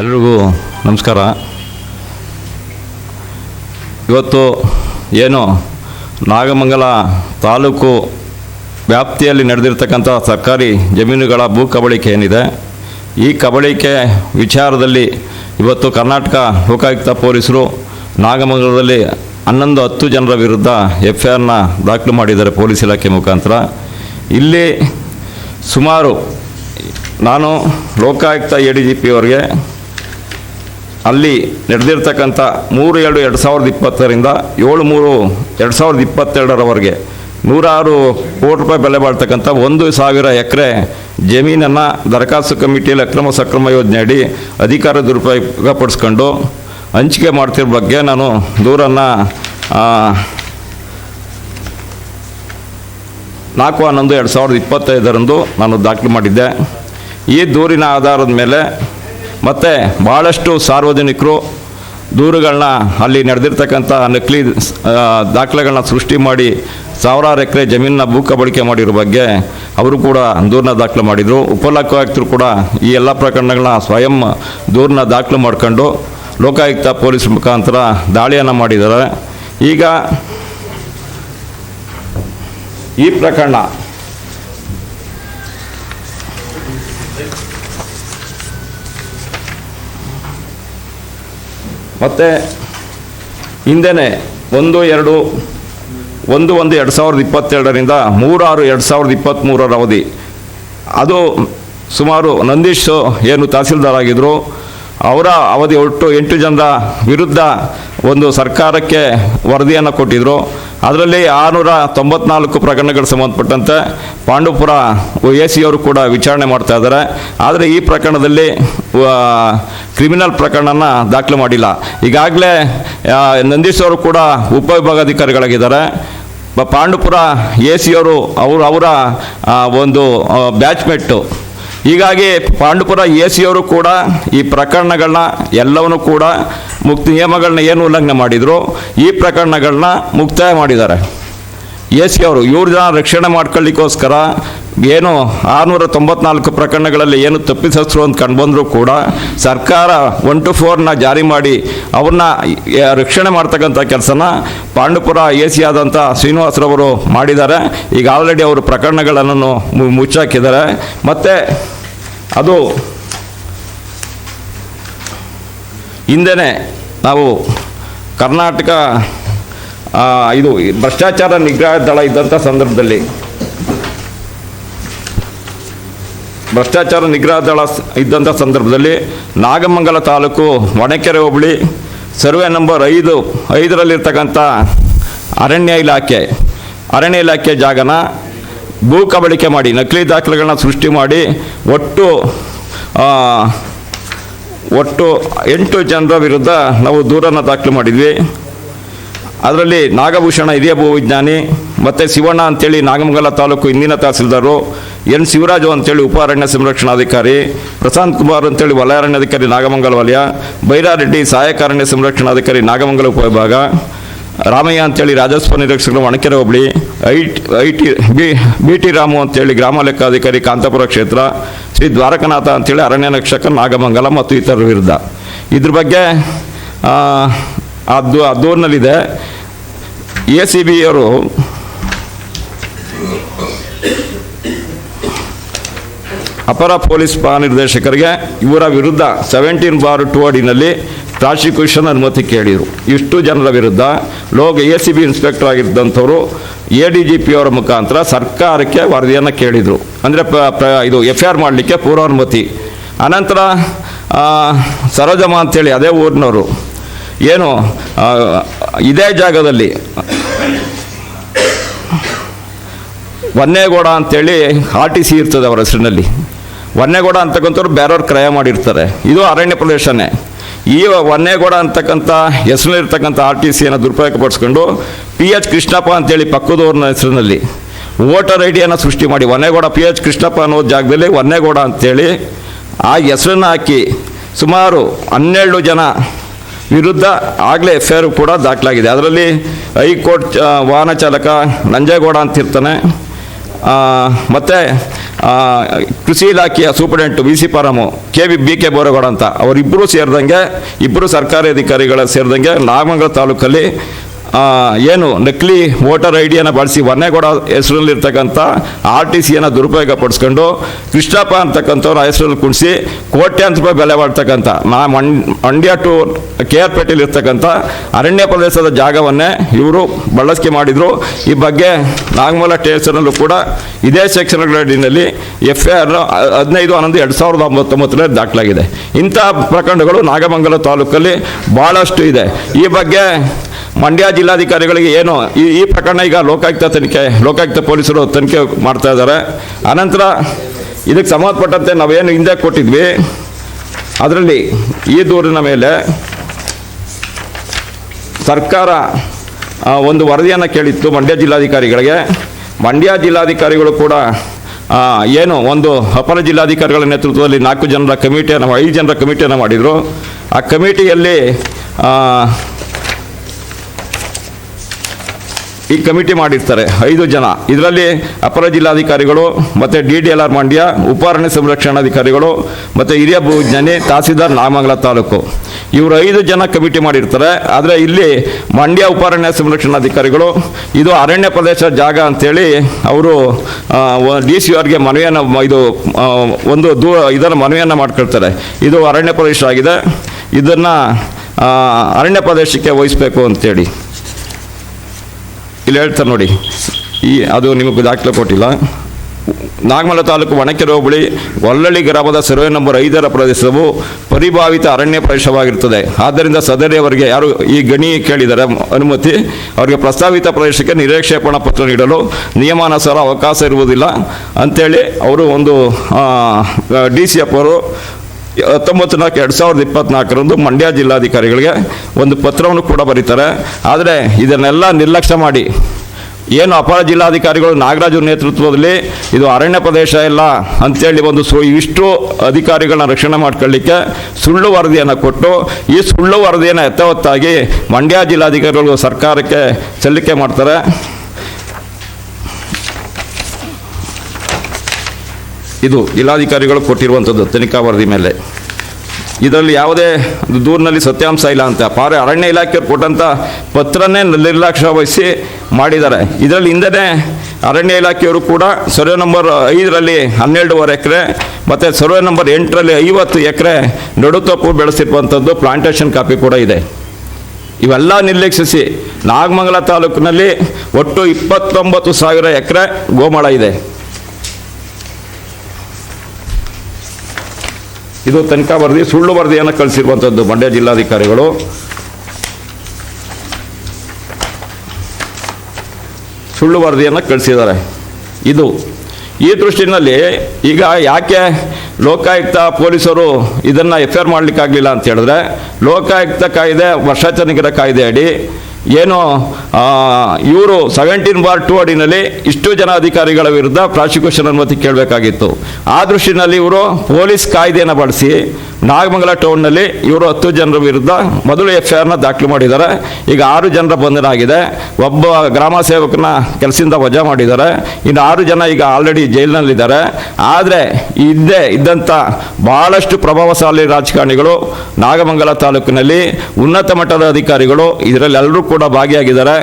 ಎಲ್ರಿಗೂ ನಮಸ್ಕಾರ. ಇವತ್ತು ಏನು ನಾಗಮಂಗಲ ತಾಲೂಕು ವ್ಯಾಪ್ತಿಯಲ್ಲಿ ನಡೆದಿರ್ತಕ್ಕಂಥ ಸರ್ಕಾರಿ ಜಮೀನುಗಳ ಭೂ ಕಬಳಿಕೆ ಏನಿದೆ, ಈ ಕಬಳಿಕೆ ವಿಚಾರದಲ್ಲಿ ಇವತ್ತು ಕರ್ನಾಟಕ ಲೋಕಾಯುಕ್ತ ಪೊಲೀಸರು ನಾಗಮಂಗಲದಲ್ಲಿ ಹನ್ನೊಂದು ಹತ್ತು ಜನರ ವಿರುದ್ಧ ಎಫ್ ಐ ಆರ್ನ ದಾಖಲು ಮಾಡಿದ್ದಾರೆ ಪೊಲೀಸ್ ಇಲಾಖೆ ಮುಖಾಂತರ. ಇಲ್ಲಿ ಸುಮಾರು ನಾನು Lokayukta A D G P ಅವರಿಗೆ ಅಲ್ಲಿ ನಡೆದಿರ್ತಕ್ಕಂಥ ಮೂರು ಎರಡು ಎರಡು ಸಾವಿರದ ಇಪ್ಪತ್ತರಿಂದ ಏಳು ಮೂರು ಎರಡು ಸಾವಿರದ ಇಪ್ಪತ್ತೆರಡರವರೆಗೆ ನೂರಾರು ಕೋಟಿ ರೂಪಾಯಿ ಬೆಲೆ ಬಾಳ್ತಕ್ಕಂಥ ಒಂದು ಸಾವಿರ ಎಕರೆ ಜಮೀನನ್ನು ದರಖಾಸ್ತು ಕಮಿಟಿಯಲ್ಲಿ ಅಕ್ರಮ ಸಕ್ರಮ ಯೋಜನೆ ಅಡಿ ಅಧಿಕಾರ ದುರುಪಯೋಗ ಪಡಿಸ್ಕೊಂಡು ಹಂಚಿಕೆ ಮಾಡ್ತಿರೋ ಬಗ್ಗೆ ನಾನು ದೂರನ್ನು ನಾಲ್ಕು ಹನ್ನೊಂದು ಎರಡು ಸಾವಿರದ ಇಪ್ಪತ್ತೈದರಂದು ನಾನು ದಾಖಲು ಮಾಡಿದ್ದೆ. ಈ ದೂರಿನ ಆಧಾರದ ಮೇಲೆ ಮತ್ತು ಭಾಳಷ್ಟು ಸಾರ್ವಜನಿಕರು ದೂರುಗಳನ್ನ ಅಲ್ಲಿ ನಡೆದಿರ್ತಕ್ಕಂಥ ನಕಲಿ ದಾಖಲೆಗಳನ್ನ ಸೃಷ್ಟಿ ಮಾಡಿ ಸಾವಿರಾರು ಎಕರೆ ಜಮೀನನ್ನ ಭೂ ಕಬಳಿಕೆ ಮಾಡಿರೋ ಬಗ್ಗೆ ಅವರು ಕೂಡ ದೂರನ್ನ ದಾಖಲು ಮಾಡಿದರು. ಉಪಲೋಕಾಯುಕ್ತರು ಕೂಡ ಈ ಎಲ್ಲ ಪ್ರಕರಣಗಳನ್ನ ಸ್ವಯಂ ದೂರನ್ನ ದಾಖಲು ಮಾಡ್ಕೊಂಡು ಲೋಕಾಯುಕ್ತ ಪೊಲೀಸ್ ಮುಖಾಂತರ ದಾಳಿಯನ್ನು ಮಾಡಿದ್ದಾರೆ. ಈಗ ಈ ಪ್ರಕರಣ ಮತ್ತು ಹಿಂದೆನೇ ಒಂದು, ಎರಡು, ಒಂದು ಒಂದು, ಎರಡು ಸಾವಿರದ ಇಪ್ಪತ್ತೆರಡರಿಂದ ಮೂರಾರು, ಎರಡು ಸಾವಿರದ ಇಪ್ಪತ್ತ್ಮೂರರ ಅವಧಿ. ಅದು ಸುಮಾರು ನಂದೀಶ್ ಏನು ತಹಸೀಲ್ದಾರ್ ಆಗಿದ್ದರು ಅವರ ಅವಧಿ ಒಟ್ಟು ಎಂಟು ಜನರ ವಿರುದ್ಧ ಒಂದು ಸರ್ಕಾರಕ್ಕೆ ವರದಿಯನ್ನು ಕೊಟ್ಟಿದ್ದರು ಅದರಲ್ಲಿ ಆರುನೂರ ತೊಂಬತ್ನಾಲ್ಕು ಪ್ರಕರಣಗಳು ಸಂಬಂಧಪಟ್ಟಂತೆ ಪಾಂಡುಪುರ ಎ ಸಿ ಅವರು ಕೂಡ ವಿಚಾರಣೆ ಮಾಡ್ತಾ ಇದ್ದಾರೆ. ಆದರೆ ಈ ಪ್ರಕರಣದಲ್ಲಿ ಕ್ರಿಮಿನಲ್ ಪ್ರಕರಣನ ದಾಖಲು ಮಾಡಿಲ್ಲ. ಈಗಾಗಲೇ ನಂದೀಶ್ ಅವರು ಕೂಡ ಉಪವಿಭಾಗಾಧಿಕಾರಿಗಳಾಗಿದ್ದಾರೆ. ವಿಭಾಗಾಧಿಕಾರಿಗಳಾಗಿದ್ದಾರೆ ಪಾಂಡುಪುರ ಎ ಸಿ ಅವರು ಅವರು ಅವರ ಒಂದು ಬ್ಯಾಚ್ಮೆಟ್ಟು ಹೀಗಾಗಿ ಪಾಂಡುಪುರ ಎ ಸಿಯವರು ಕೂಡ ಈ ಪ್ರಕರಣಗಳನ್ನ ಎಲ್ಲವನ್ನೂ ಕೂಡ ಮುಕ್ತ ನಿಯಮಗಳನ್ನ ಏನು ಉಲ್ಲಂಘನೆ ಮಾಡಿದ್ರು, ಈ ಪ್ರಕರಣಗಳನ್ನ ಮುಕ್ತಾಯ ಮಾಡಿದ್ದಾರೆ. ಸಿ ಅವರು, ಇವ್ರ ಜನ ರಕ್ಷಣೆ ಮಾಡ್ಕೊಳ್ಳಿಕ್ಕೋಸ್ಕರ ಏನು ಆರುನೂರ ತೊಂಬತ್ನಾಲ್ಕು ಪ್ರಕರಣಗಳಲ್ಲಿ ಏನು ತಪ್ಪಿಸಸ್ರು ಅಂತ ಕಂಡುಬಂದರೂ ಕೂಡ ಸರ್ಕಾರ ಒನ್ ಟು ಫೋರ್ನ ಜಾರಿ ಮಾಡಿ ಅವ್ರನ್ನ ರಕ್ಷಣೆ ಮಾಡ್ತಕ್ಕಂಥ ಕೆಲಸನ ಪಾಂಡುಪುರ ಎ ಸಿ ಆದಂಥ ಶ್ರೀನಿವಾಸರವರು ಮಾಡಿದ್ದಾರೆ. ಈಗ ಆಲ್ರೆಡಿ ಅವರು ಪ್ರಕರಣಗಳನ್ನು ಮುಚ್ಚಾಕಿದ್ದಾರೆ. ಮತ್ತು ಅದು ಹಿಂದೆ ನಾವು ಕರ್ನಾಟಕ ಇದು ಭ್ರಷ್ಟಾಚಾರ ನಿಗ್ರಹ ದಳ ಇದ್ದಂಥ ಸಂದರ್ಭದಲ್ಲಿ. ಭ್ರಷ್ಟಾಚಾರ ನಿಗ್ರಹ ದಳ ಇದ್ದಂಥ ಸಂದರ್ಭದಲ್ಲಿ ನಾಗಮಂಗಲ ತಾಲೂಕು ಒಣಕೆರೆ ಹೋಬಳಿ ಸರ್ವೆ ನಂಬರ್ ಐದು, ಐದರಲ್ಲಿರ್ತಕ್ಕಂಥ ಅರಣ್ಯ ಇಲಾಖೆ ಅರಣ್ಯ ಇಲಾಖೆ ಜಾಗನ ಭೂ ಕಬಳಿಕೆ ಮಾಡಿ, ನಕಲಿ ದಾಖಲೆಗಳನ್ನ ಸೃಷ್ಟಿ ಮಾಡಿ ಒಟ್ಟು ಒಟ್ಟು ಎಂಟು ಜನರ ವಿರುದ್ಧ ನಾವು ದೂರನ್ನು ದಾಖಲು ಮಾಡಿದ್ವಿ. ಅದರಲ್ಲಿ ನಾಗಭೂಷಣ ಹಿರಿಯ ಭೂವಿಜ್ಞಾನಿ, ಮತ್ತು ಶಿವಣ್ಣ ಅಂತೇಳಿ ನಾಗಮಂಗಲ ತಾಲೂಕು ಇಂದಿನ ತಹಸೀಲ್ದಾರು, ಎನ್ ಶಿವರಾಜು ಅಂತೇಳಿ ಉಪ ಅರಣ್ಯ ಸಂರಕ್ಷಣಾಧಿಕಾರಿ, ಪ್ರಶಾಂತ್ ಕುಮಾರ್ ಅಂತೇಳಿ ವಲಯ ಅರಣ್ಯಾಧಿಕಾರಿ ನಾಗಮಂಗಲ ವಲಯ ಬೈರಾರೆಡ್ಡಿ ಸಹಾಯಕ ಅರಣ್ಯ ಸಂರಕ್ಷಣಾಧಿಕಾರಿ ನಾಗಮಂಗಲ ಉಪವಿಭಾಗ, ರಾಮಯ್ಯ ಅಂತೇಳಿ ರಾಜಸ್ವ ನಿರೀಕ್ಷಕರು Onakere hobli I I T B B T Ramu ಅಂತೇಳಿ ಗ್ರಾಮ ಲೆಕ್ಕಾಧಿಕಾರಿ ಕಾಂತಪುರ ಕ್ಷೇತ್ರ, ಶ್ರೀ ದ್ವಾರಕನಾಥ ಅಂತೇಳಿ ಅರಣ್ಯ ರಕ್ಷಕ ನಾಗಮಂಗಲ ಮತ್ತು ಇತರರು ವಿರುದ್ಧ. ಇದ್ರ ಬಗ್ಗೆ ಆ, ಅದು ಆ ದೂರಿನಲ್ಲಿದೆ ಎ ಸಿ ಬಿ ಅವರು ಅಪರ ಪೊಲೀಸ್ ಮಹಾನಿರ್ದೇಶಕರಿಗೆ ಇವರ ವಿರುದ್ಧ ಸೆವೆಂಟೀನ್ ಬಾರ್ ಟು ಅಡಿನಲ್ಲಿ ಪ್ರಾಸಿಕ್ಯೂಷನ್ ಅನುಮತಿ ಕೇಳಿದರು ಇಷ್ಟು ಜನರ ವಿರುದ್ಧ Lok A C B inspector ಆಗಿದ್ದಂಥವರು A D G P ಅವರ ಮುಖಾಂತರ ಸರ್ಕಾರಕ್ಕೆ ವರದಿಯನ್ನು ಕೇಳಿದರು. ಅಂದರೆ ಇದು ಎಫ್ ಐ ಆರ್ ಮಾಡಲಿಕ್ಕೆ ಪೂರ್ವಾನುಮತಿ. ಅನಂತರ ಸರೋಜಮ್ಮ ಅಂತೇಳಿ ಅದೇ ಊರಿನವರು. ಏನು ಇದೇ ಜಾಗದಲ್ಲಿ. ವನ್ನೇಗೌಡ ಅಂತೇಳಿ ಆರ್ ಟಿ ಸಿ ಇರ್ತದೆ ಅವರ ಹೆಸರಿನಲ್ಲಿ. ವನ್ನೇಗೌಡ ಅಂತಕ್ಕಂಥವ್ರು ಬೇರೆಯವ್ರು ಕ್ರಯ ಮಾಡಿರ್ತಾರೆ. ಇದು ಅರಣ್ಯ ಪ್ರದೇಶನೇ. ಈ ವನ್ನೇಗೌಡ ಅಂತಕ್ಕಂಥ ಹೆಸರಿನಲ್ಲಿರ್ತಕ್ಕಂಥ ಆರ್ ಟಿ ಸಿಯನ್ನು ದುರುಪಯೋಗಪಡಿಸ್ಕೊಂಡು ಪಿ ಎಚ್ ಕೃಷ್ಣಪ್ಪ ಅಂತೇಳಿ ಪಕ್ಕದವ್ರನ್ನ ಹೆಸರಿನಲ್ಲಿ ವೋಟರ್ ಐ ಡಿಯನ್ನು ಸೃಷ್ಟಿ ಮಾಡಿ. ವನ್ನೇಗೌಡ, ಪಿ ಎಚ್ ಕೃಷ್ಣಪ್ಪ ಅನ್ನೋ ಜಾಗದಲ್ಲಿ ವನ್ನೇಗೌಡ ಅಂತೇಳಿ ಆ ಹೆಸರನ್ನು ಹಾಕಿ ಸುಮಾರು ಹನ್ನೆರಡು ಜನ ವಿರುದ್ಧ ಆಗಲೇ ಎಫ್ ಕೂಡ ದಾಖಲಾಗಿದೆ. ಅದರಲ್ಲಿ ಹೈಕೋರ್ಟ್ ವಾಹನ ಚಾಲಕ ನಂಜೇಗೌಡ ಅಂತಿರ್ತಾನೆ ಮತ್ತು ಕೃಷಿ ಇಲಾಖೆಯ superintendent V C Paramu, K V, B K Boregowda ಅಂತ ಅವರಿಬ್ಬರೂ ಸೇರಿದಂಗೆ, ಇಬ್ಬರು ಸರ್ಕಾರಿ ಅಧಿಕಾರಿಗಳ ಸೇರಿದಂಗೆ ನಾಗಮಂಗಲ ತಾಲೂಕಲ್ಲಿ ಏನು ನಕಲಿ ವೋಟರ್ ಐ ಡಿಯನ್ನು ಬಳಸಿ ವನ್ನೇಗೌಡ ಹೆಸರಲ್ಲಿರ್ತಕ್ಕಂಥ ಆರ್ ಟಿ ಸಿಯನ್ನು ದುರುಪಯೋಗ ಪಡಿಸ್ಕೊಂಡು ಕೃಷ್ಣಪ್ಪ ಅಂತಕ್ಕಂಥವ್ರ ಹೆಸರಲ್ಲಿ ಕುಣಿಸಿ ಕೋಟ್ಯಾಂತರ ರೂಪಾಯಿ ಬೆಲೆ ಮಾಡ್ತಕ್ಕಂಥ ನಾ ಮಂಡ್ಯ ಟು ಕೆ ಆರ್ ಪೇಟೆಯಲ್ಲಿ ಇರ್ತಕ್ಕಂಥ ಅರಣ್ಯ ಪ್ರದೇಶದ ಜಾಗವನ್ನೇ ಇವರು ಬಳಸಿಕೆ ಮಾಡಿದರು. ಈ ಬಗ್ಗೆ ನಾಗಮೂಲ ಟೇಸರಲ್ಲೂ ಕೂಡ ಇದೇ ಸೆಕ್ಷನ್ಗಳಲ್ಲಿ ಎಫ್ ಐ ಆರ್ ಹದಿನೈದು, ಹನ್ನೊಂದು, ಎರಡು ಸಾವಿರದ ಒಂಬತ್ತೊಂಬತ್ತರಲ್ಲಿ ದಾಖಲಾಗಿದೆ. ಇಂಥ ಪ್ರಕರಣಗಳು ನಾಗಮಂಗಲ ತಾಲೂಕಲ್ಲಿ ಭಾಳಷ್ಟು ಇದೆ. ಈ ಬಗ್ಗೆ ಮಂಡ್ಯ ಜಿಲ್ಲಾಧಿಕಾರಿಗಳಿಗೆ ಏನು ಈ ಈ ಪ್ರಕರಣ ಈಗ ಲೋಕಾಯುಕ್ತ ತನಿಖೆ, ಲೋಕಾಯುಕ್ತ ಪೊಲೀಸರು ತನಿಖೆ ಮಾಡ್ತಾ ಇದ್ದಾರೆ. ಅನಂತರ ಇದಕ್ಕೆ ಸಂಬಂಧಪಟ್ಟಂತೆ ನಾವೇನು ಹಿಂದೆ ಕೊಟ್ಟಿದ್ವಿ. ಅದರಲ್ಲಿ ಈ ದೂರಿನ ಮೇಲೆ ಸರ್ಕಾರ ಒಂದು ವರದಿಯನ್ನು ಕೇಳಿತ್ತು ಮಂಡ್ಯ ಜಿಲ್ಲಾಧಿಕಾರಿಗಳಿಗೆ. ಮಂಡ್ಯ ಜಿಲ್ಲಾಧಿಕಾರಿಗಳು ಕೂಡ ಏನು ಒಂದು ಅಪರ ಜಿಲ್ಲಾಧಿಕಾರಿಗಳ ನೇತೃತ್ವದಲ್ಲಿ ನಾಲ್ಕು ಜನರ ಕಮಿಟಿಯನ್ನು, ಐದು ಜನರ ಕಮಿಟಿಯನ್ನು ಮಾಡಿದರು. ಆ ಕಮಿಟಿಯಲ್ಲಿ ಆ, ಈ ಕಮಿಟಿ ಮಾಡಿರ್ತಾರೆ. ಐದು ಜನ. ಇದರಲ್ಲಿ ಅಪರ ಜಿಲ್ಲಾಧಿಕಾರಿಗಳು, ಮತ್ತು D D L R Mandya ಉಪ ಅರಣ್ಯ ಸಂರಕ್ಷಣಾಧಿಕಾರಿಗಳು, ಮತ್ತು ಹಿರಿಯ ಭೂವಿಜ್ಞಾನಿ ತಹಸೀಲ್ದಾರ್ ನಾಮಂಗಲ ತಾಲೂಕು. ಇವರು ಐದು ಜನ ಕಮಿಟಿ ಮಾಡಿರ್ತಾರೆ. ಆದರೆ ಇಲ್ಲಿ ಮಂಡ್ಯ ಉಪಾರಣ್ಯ ಸಂರಕ್ಷಣಾಧಿಕಾರಿಗಳು, ಇದು ಅರಣ್ಯ ಪ್ರದೇಶ ಜಾಗ ಅಂತೇಳಿ ಅವರು ಡಿ ಸಿ ಆರ್ಗೆ ಮನವಿಯನ್ನು, ಇದು ಒಂದು ದೂ ಇದರ ಮನವಿಯನ್ನು ಮಾಡ್ಕೊಳ್ತಾರೆ. ಇದು ಅರಣ್ಯ ಪ್ರದೇಶ ಆಗಿದೆ. ಇದನ್ನು ಅರಣ್ಯ ಪ್ರದೇಶಕ್ಕೆ ವಹಿಸಬೇಕು ಅಂತೇಳಿ. ಇಲ್ಲಿ ಹೇಳ್ತಾರೆ ನೋಡಿ, ಈ ಅದು ನಿಮಗೆ ದಾಖಲೆ ಕೊಟ್ಟಿಲ್ಲ. ನಾಗಮಲ ತಾಲೂಕು ಒಣಕೆರೆ ಹೋಬಳಿ ಒಲ್ಲಳ್ಳಿ ಗ್ರಾಮದ ಸರ್ವೆ ನಂಬರ್ ಐದರ ಪ್ರದೇಶವು ಪರಿಭಾವಿತ ಅರಣ್ಯ ಪ್ರದೇಶವಾಗಿರುತ್ತದೆ. ಆದ್ದರಿಂದ ಸದರಿಯವರಿಗೆ ಯಾರು ಈ ಗಣಿ ಕೇಳಿದರೆ ಅನುಮತಿ, ಅವರಿಗೆ ಪ್ರಸ್ತಾವಿತ ಪ್ರದೇಶಕ್ಕೆ ನಿರೀಕ್ಷೇಪಣಾ ಪತ್ರ ನೀಡಲು ನಿಯಮಾನುಸಾರ ಅವಕಾಶ ಇರುವುದಿಲ್ಲ. ಅಂಥೇಳಿ ಅವರು ಒಂದು ಡಿ ಸಿ ಎಫ್ ಅವರು ಹತ್ತೊಂಬತ್ತು ನಾಲ್ಕು ಎರಡು ಸಾವಿರದ ಇಪ್ಪತ್ನಾಲ್ಕರಂದು ಮಂಡ್ಯ ಜಿಲ್ಲಾಧಿಕಾರಿಗಳಿಗೆ ಒಂದು ಪತ್ರವನ್ನು ಕೂಡ ಬರೀತಾರೆ. ಆದರೆ ಇದನ್ನೆಲ್ಲ ನಿರ್ಲಕ್ಷ್ಯ ಮಾಡಿ, ಏನು ಅಪರ ಜಿಲ್ಲಾಧಿಕಾರಿಗಳು ನಾಗರಾಜು ನೇತೃತ್ವದಲ್ಲಿ ಇದು ಅರಣ್ಯ ಪ್ರದೇಶ ಇಲ್ಲ ಅಂತೇಳಿ ಒಂದು ಸು ಇಷ್ಟು ಅಧಿಕಾರಿಗಳನ್ನ ರಕ್ಷಣೆ ಮಾಡ್ಕೊಳ್ಳಿಕ್ಕೆ ಸುಳ್ಳು ವರದಿಯನ್ನು ಕೊಟ್ಟು, ಈ ಸುಳ್ಳು ವರದಿಯನ್ನು ಎತ್ತವತ್ತಾಗಿ ಮಂಡ್ಯ ಜಿಲ್ಲಾಧಿಕಾರಿಗಳು ಸರ್ಕಾರಕ್ಕೆ ಸಲ್ಲಿಕೆ ಮಾಡ್ತಾರೆ. ಇದು ಜಿಲ್ಲಾಧಿಕಾರಿಗಳು ಕೊಟ್ಟಿರುವಂಥದ್ದು ತನಿಖಾ ವರದಿ ಮೇಲೆ. ಇದರಲ್ಲಿ ಯಾವುದೇ ದೂರಿನಲ್ಲಿ ಸತ್ಯಾಂಶ ಇಲ್ಲ ಅಂತ, ಪಾರೆ ಅರಣ್ಯ ಇಲಾಖೆಯವರು ಕೊಟ್ಟಂಥ ಪತ್ರನೇ ನಿರ್ಲಕ್ಷ್ಯ ವಹಿಸಿ ಮಾಡಿದ್ದಾರೆ. ಇದರಲ್ಲಿ ಹಿಂದೆನೇ ಅರಣ್ಯ ಇಲಾಖೆಯವರು ಕೂಡ ಸರ್ವೆ ನಂಬರ್ ಐದರಲ್ಲಿ ಹನ್ನೆರಡೂವರೆ ಎಕರೆ, ಮತ್ತು ಸರ್ವೆ ನಂಬರ್ ಎಂಟರಲ್ಲಿ ಐವತ್ತು ಎಕರೆ ನಡುತಪ್ಪು ಬೆಳೆಸಿರುವಂಥದ್ದು ಪ್ಲಾಂಟೇಷನ್ ಕಾಪಿ ಕೂಡ ಇದೆ. ಇವೆಲ್ಲ ನಿರ್ಲಕ್ಷಿಸಿ ನಾಗಮಂಗಲ ತಾಲೂಕಿನಲ್ಲಿ ಒಟ್ಟು ಇಪ್ಪತ್ತೊಂಬತ್ತು ಸಾವಿರ ಎಕರೆ ಗೋಮಾಳ ಇದೆ. ಇದು ತನಿಖಾ ವರದಿ, ಸುಳ್ಳು ವರದಿಯನ್ನು ಕಳಿಸಿರುವಂಥದ್ದು ಮಂಡ್ಯ ಜಿಲ್ಲಾಧಿಕಾರಿಗಳು. ಸುಳ್ಳು ವರದಿಯನ್ನು ಕಳಿಸಿದ್ದಾರೆ. ಇದು ಈ ದೃಷ್ಟಿನಲ್ಲಿ ಈಗ ಯಾಕೆ ಲೋಕಾಯುಕ್ತ ಪೊಲೀಸರು ಇದನ್ನು ಎಫ್ ಐ ಆರ್ ಮಾಡಲಿಕ್ಕಾಗಲಿಲ್ಲ ಅಂತ ಹೇಳಿದ್ರೆ, ಲೋಕಾಯುಕ್ತ ಕಾಯ್ದೆ ವರ್ಷಾಚರಣೆಗಿರ ಕಾಯ್ದೆ ಅಡಿ ಏನು ಇವರು ಸೆವೆಂಟೀನ್ ಬಾರ್ ಟು ಅಡಿನಲ್ಲಿ ಇಷ್ಟು ಜನ ಅಧಿಕಾರಿಗಳ ವಿರುದ್ಧ ಪ್ರಾಸಿಕ್ಯೂಷನ್ ಅನುಮತಿ ಕೇಳಬೇಕಾಗಿತ್ತು. ಆ ದೃಷ್ಟಿನಲ್ಲಿ ಇವರು ಪೊಲೀಸ್ ಕಾಯ್ದೆಯನ್ನು ಬಳಸಿ ನಾಗಮಂಗಲ ಟೌನ್ನಲ್ಲಿ ಇವರು ಹತ್ತು ಜನರ ವಿರುದ್ಧ ಮೊದಲು ಎಫ್ ಐ ಆರ್ನ ದಾಖಲು ಮಾಡಿದ್ದಾರೆ. ಈಗ ಆರು ಜನರ ಬಂಧನ ಆಗಿದೆ ಒಬ್ಬ ಗ್ರಾಮ ಸೇವಕನ ಕೆಲಸದಿಂದ ವಜಾ ಮಾಡಿದ್ದಾರೆ. ಇನ್ನು ಆರು ಜನ ಈಗ ಆಲ್ರೆಡಿ ಜೈಲಿನಲ್ಲಿದ್ದಾರೆ. ಆದರೆ ಇದ್ದೇ ಇದ್ದಂಥ ಬಹಳಷ್ಟು ಪ್ರಭಾವಶಾಲಿ ರಾಜಕಾರಣಿಗಳು ನಾಗಮಂಗಲ ತಾಲೂಕಿನಲ್ಲಿ ಉನ್ನತ ಮಟ್ಟದ ಅಧಿಕಾರಿಗಳು, ಇದರಲ್ಲಿ ಎಲ್ಲರೂ ಕೂಡ ಭಾಗಿಯಾಗಿದ್ದಾರೆ.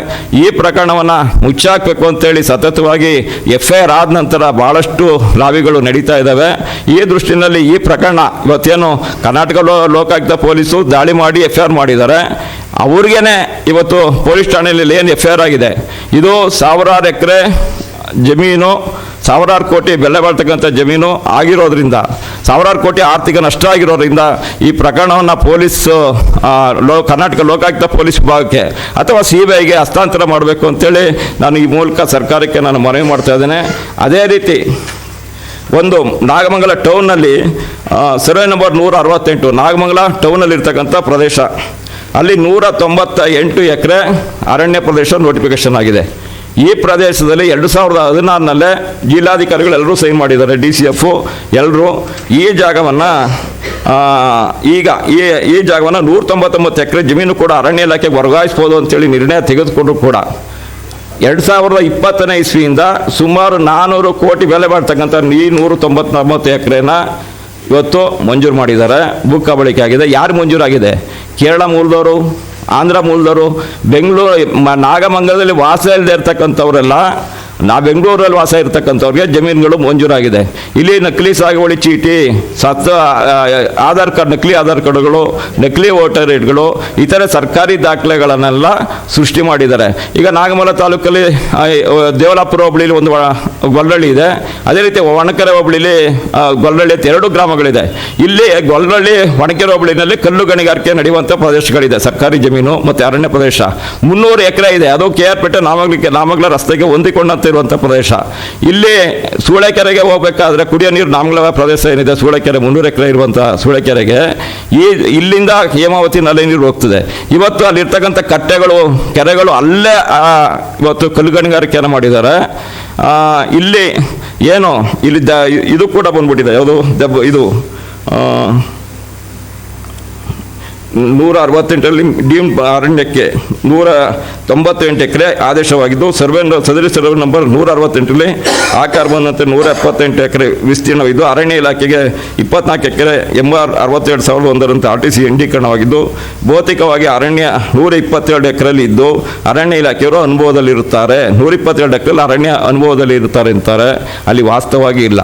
ಈ ಪ್ರಕರಣವನ್ನು ಮುಚ್ಚಾಕಬೇಕು ಅಂತೇಳಿ ಸತತವಾಗಿ ಎಫ್ ಐ ಆರ್ ಆದ ನಂತರ ಬಹಳಷ್ಟು ಲಾವಿಗಳು ನಡೀತಾ ಇದ್ದಾವೆ. ಈ ದೃಷ್ಟಿನಲ್ಲಿ ಈ ಪ್ರಕರಣ ಇವತ್ತೇನು ಕರ್ನಾಟಕ ಲೋಕಾಯುಕ್ತ ಪೊಲೀಸು ದಾಳಿ ಮಾಡಿ ಎಫ್ ಐ ಮಾಡಿದ್ದಾರೆ. ಅವ್ರಿಗೇನೆ ಇವತ್ತು ಪೊಲೀಸ್ ಠಾಣೆಯಲ್ಲಿ ಏನು ಎಫ್ ಐ ಆಗಿದೆ. ಇದು ಸಾವಿರಾರು ಎಕರೆ ಜಮೀನು ಸಾವಿರಾರು ಕೋಟಿ ಬೆಲೆ ಬಾಳ್ತಕ್ಕಂಥ ಜಮೀನು ಆಗಿರೋದ್ರಿಂದ, ಸಾವಿರಾರು ಕೋಟಿ ಆರ್ಥಿಕ ನಷ್ಟ ಆಗಿರೋದ್ರಿಂದ ಈ ಪ್ರಕರಣವನ್ನು ಪೊಲೀಸ್ ಲೋ, ಕರ್ನಾಟಕ ಲೋಕಾಯುಕ್ತ ಪೊಲೀಸ್ ವಿಭಾಗಕ್ಕೆ ಅಥವಾ ಸಿ ಬಿ ಐಗೆ ಹಸ್ತಾಂತರ ಮಾಡಬೇಕು ಅಂತೇಳಿ ನಾನು ಈ ಮೂಲಕ ಸರ್ಕಾರಕ್ಕೆ ನಾನು ಮನವಿ ಮಾಡ್ತಾ ಇದ್ದೇನೆ. ಅದೇ ರೀತಿ ಒಂದು ನಾಗಮಂಗಲ ಟೌನ್ನಲ್ಲಿ ಸರ್ವೆ ನಂಬರ್ ನೂರ ಅರವತ್ತೆಂಟು ನಾಗಮಂಗಲ ಟೌನಲ್ಲಿರ್ತಕ್ಕಂಥ ಪ್ರದೇಶ. ಅಲ್ಲಿ ನೂರ ತೊಂಬತ್ತ ಎಂಟು ಎಕರೆ ಅರಣ್ಯ ಪ್ರದೇಶ ನೋಟಿಫಿಕೇಶನ್ ಆಗಿದೆ. ಈ ಪ್ರದೇಶದಲ್ಲಿ ಎರಡು ಸಾವಿರದ ಹದಿನಾರನಲ್ಲೇ ಜಿಲ್ಲಾಧಿಕಾರಿಗಳು ಎಲ್ಲರೂ ಸೈನ್ ಮಾಡಿದ್ದಾರೆ, ಡಿ ಸಿ ಎಫ್ ಎಲ್ಲರೂ ಈ ಜಾಗವನ್ನು ಈಗ ಈ ಈ ಜಾಗವನ್ನು ನೂರ ತೊಂಬತ್ತೊಂಬತ್ತು ಎಕರೆ ಜಮೀನು ಕೂಡ ಅರಣ್ಯ ಇಲಾಖೆಗೆ ವರ್ಗಾಯಿಸ್ಬೋದು ಅಂತೇಳಿ ನಿರ್ಣಯ ತೆಗೆದುಕೊಂಡ್ರು ಕೂಡ. ಎರಡು ಸಾವಿರದ ಇಪ್ಪತ್ತನೇ ಇಸ್ವಿಯಿಂದ ಸುಮಾರು ನಾನ್ನೂರು ಕೋಟಿ ಬೆಲೆ ಮಾಡ್ತಕ್ಕಂಥ ಈ ನೂರು ತೊಂಬತ್ತೊಂಬತ್ತು ಎಕರೆನ ಇವತ್ತು ಮಂಜೂರು ಮಾಡಿದ್ದಾರೆ ಭೂ ಕಬಳಿಕೆ ಆಗಿದೆ. ಯಾರು ಮಂಜೂರಾಗಿದೆ? ಕೇರಳ ಮೂಲದವರು? ಆಂಧ್ರ ಮೂಲದವರು ಬೆಂಗಳೂರು ನಾಗಮಂಗಲದಲ್ಲಿ ವಾಸ ಇಲ್ಲದೆ ಇರ್ತಕ್ಕಂಥವರೆಲ್ಲ ನಾ ಬೆಂಗಳೂರಲ್ಲಿ ವಾಸ ಇರ್ತಕ್ಕಂಥವ್ರಿಗೆ ಜಮೀನುಗಳು ಮಂಜೂರಾಗಿದೆ. ಇಲ್ಲಿ ನಕಲಿ ಸಾಗುವಳಿ ಚೀಟಿ ಸತ್ ಆಧಾರ್ ಕಾರ್ಡ್, ನಕಲಿ ಆಧಾರ್ ಕಾರ್ಡ್ಗಳು, ನಕಲಿ ವೋಟರ್ ಐಡ್ಗಳು, ಇತರ ಸರ್ಕಾರಿ ದಾಖಲೆಗಳನ್ನೆಲ್ಲ ಸೃಷ್ಟಿ ಮಾಡಿದ್ದಾರೆ. ಈಗ ನಾಗಮಲ ತಾಲೂಕಲ್ಲಿ ದೇವಲಾಪುರ ಹೋಬಳಿಲಿ ಒಂದು ಗೊಲ್ಲಳ್ಳಿ ಇದೆ. ಅದೇ ರೀತಿ ಒಣಕೆರೆ ಹೋಬಳಿಲಿ ಗೊಲ್ಲಳ್ಳಿ ಅಂತ ಎರಡು ಗ್ರಾಮಗಳಿದೆ. ಇಲ್ಲಿ ಗೊಲ್ಲಳ್ಳಿ, ಒಣಕೆರೆ ಹೋಬಳಿನಲ್ಲಿ ಕಲ್ಲು ಗಣಿಗಾರಿಕೆ ನಡೆಯುವಂಥ ಪ್ರದೇಶಗಳಿದೆ. ಸರ್ಕಾರಿ ಜಮೀನು ಮತ್ತು ಅರಣ್ಯ ಪ್ರದೇಶ. ಮುನ್ನೂರು ಎಕರೆ ಇದೆ. ಅದು ಕೆ ಆರ್ ಪೇಟೆ ನಾಮಗ್ಲಿಕ್ಕೆ, ನಾಮಗ್ಲ ರಸ್ತೆಗೆ ಹೊಂದಿಕೊಂಡಂತೆ ಇರುವಂಥ ಪ್ರದೇಶ. ಇಲ್ಲಿ ಸೂಳೆಕೆರೆಗೆ ಹೋಗಬೇಕಾದ್ರೆ ಕುಡಿಯೋ ನೀರು ನಾಮಗ್ಲ ಪ್ರದೇಶ ಏನಿದೆ, ಸೂಳೆಕೆರೆ, ಮುನ್ನೂರು ಎಕರೆ ಇರುವಂಥ ಸೂಳೆಕೆರೆಗೆ. ಈ ಇಲ್ಲಿಂದ ಹೇಮಾವತಿ ನಲ್ಲಿ ನೀರು ಹೋಗ್ತದೆ. ಇವತ್ತು ಅಲ್ಲಿರ್ತಕ್ಕಂಥ ಕಟ್ಟೆಗಳು, ಕೆರೆಗಳು ಅಲ್ಲೇ ಇವತ್ತು ಕಲ್ಲು ಗಣಿಗಾರಿಕೆಯನ್ನು ಮಾಡಿದ್ದಾರೆ ಇಲ್ಲಿ ಏನು, ಇಲ್ಲಿ ಇದು ಕೂಡ ಬಂದ್ಬಿಟ್ಟಿದೆ. ಯಾವುದು? ಇದು ನೂರ ಅರವತ್ತೆಂಟರಲ್ಲಿ ಡೀಮ್ ಅರಣ್ಯಕ್ಕೆ ನೂರ ತೊಂಬತ್ತೆಂಟು ಎಕರೆ ಆದೇಶವಾಗಿದ್ದು ಸರ್ವೆ ಸದರಿ ಸರ್ವೆ ನಂಬರ್ ನೂರ ಅರವತ್ತೆಂಟರಲ್ಲಿ ಆಕಾರ ಬಂದಂತೆ ನೂರ ಎಪ್ಪತ್ತೆಂಟು ಎಕರೆ ವಿಸ್ತೀರ್ಣವಿದ್ದು ಅರಣ್ಯ ಇಲಾಖೆಗೆ ಇಪ್ಪತ್ನಾಲ್ಕು ಎಕರೆ ಎಂ ಆರ್ ಅರವತ್ತೆರಡು ಸಾವಿರದ ಒಂದರಂತೆ ಆರ್ ಟಿ ಸಿ ಎಂಡೀಕರಣವಾಗಿದ್ದು ಭೌತಿಕವಾಗಿ ಅರಣ್ಯ ನೂರ ಇಪ್ಪತ್ತೆರಡು ಎಕರೆಯಲ್ಲಿ ಇದ್ದು, ಅರಣ್ಯ ಇಲಾಖೆಯವರು ಅನುಭವದಲ್ಲಿರುತ್ತಾರೆ. ನೂರ ಇಪ್ಪತ್ತೆರಡು ಎಕರೆಯಲ್ಲಿ ಅರಣ್ಯ ಅನುಭವದಲ್ಲಿ ಇರುತ್ತಾರೆ ಅಂತಾರೆ. ಅಲ್ಲಿ ವಾಸ್ತವವಾಗಿ ಇಲ್ಲ.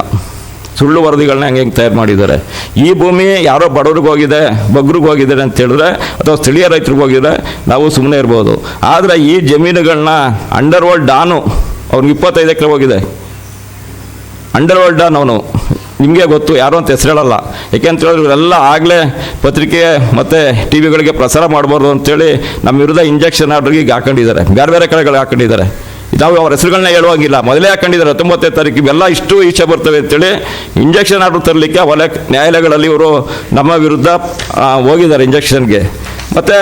ಸುಳ್ಳು ವರದಿಗಳನ್ನ ಹಂಗೆ ಹೆಂಗೆ ತಯಾರು ಮಾಡಿದ್ದಾರೆ. ಈ ಭೂಮಿ ಯಾರೋ ಬಡವ್ರಿಗೆ ಹೋಗಿದೆ, ಬಗ್ರಿಗೆ ಹೋಗಿದೆ ಅಂತ ಹೇಳಿದ್ರೆ ಅಥವಾ ಸ್ಥಳೀಯ ರೈತರಿಗೆ ಹೋಗಿದ್ರೆ ನಾವು ಸುಮ್ಮನೆ ಇರ್ಬೋದು. ಆದರೆ ಈ ಜಮೀನುಗಳನ್ನ ಅಂಡರ್ ವರ್ಲ್ಡ್ ಡಾನು, ಅವ್ನಿಗೆ ಇಪ್ಪತ್ತೈದು ಎಕರೆ ಹೋಗಿದೆ. ಅಂಡರ್ ವರ್ಲ್ಡ್ ಡಾನ್ ಅವನು. ನಿಮಗೆ ಗೊತ್ತು, ಯಾರು ಅಂತ ಹೆಸರು ಹೇಳಲ್ಲ. ಯಾಕೆಂತ ಹೇಳಿದ್ರೆ ಇವರೆಲ್ಲ ಆಗಲೇ ಪತ್ರಿಕೆ ಮತ್ತು ಟಿ ವಿಗಳಿಗೆ ಪ್ರಸಾರ ಮಾಡಬಾರ್ದು ಅಂತೇಳಿ ನಮ್ಮ ವಿರುದ್ಧ ಇಂಜೆಕ್ಷನ್ ಆರ್ಡ್ರಿಗೆ ಹಾಕೊಂಡಿದ್ದಾರೆ. ಬೇರೆ ಬೇರೆ ಕಡೆಗಳಿಗೆ ಹಾಕೊಂಡಿದ್ದಾರೆ. ನಾವು ಅವ್ರ ಹೆಸರುಗಳನ್ನ ಹೇಳುವಾಗಿಲ್ಲ. ಮೊದಲೇ ಹಾಕೊಂಡಿದ್ದಾರೆ, ಹತ್ತೊಂಬತ್ತನೇ ತಾರೀಕು ಇವೆಲ್ಲ ಇಷ್ಟು ಈಚೆ ಬರ್ತವೆ ಅಂತೇಳಿ ಇಂಜೆಕ್ಷನ್ ಆರ್ಡರ್ ತರಲಿಕ್ಕೆ ಹೊಲ ನ್ಯಾಯಾಲಯಗಳಲ್ಲಿ ಇವರು ನಮ್ಮ ವಿರುದ್ಧ ಹೋಗಿದ್ದಾರೆ ಇಂಜೆಕ್ಷನ್ಗೆ ಮತ್ತು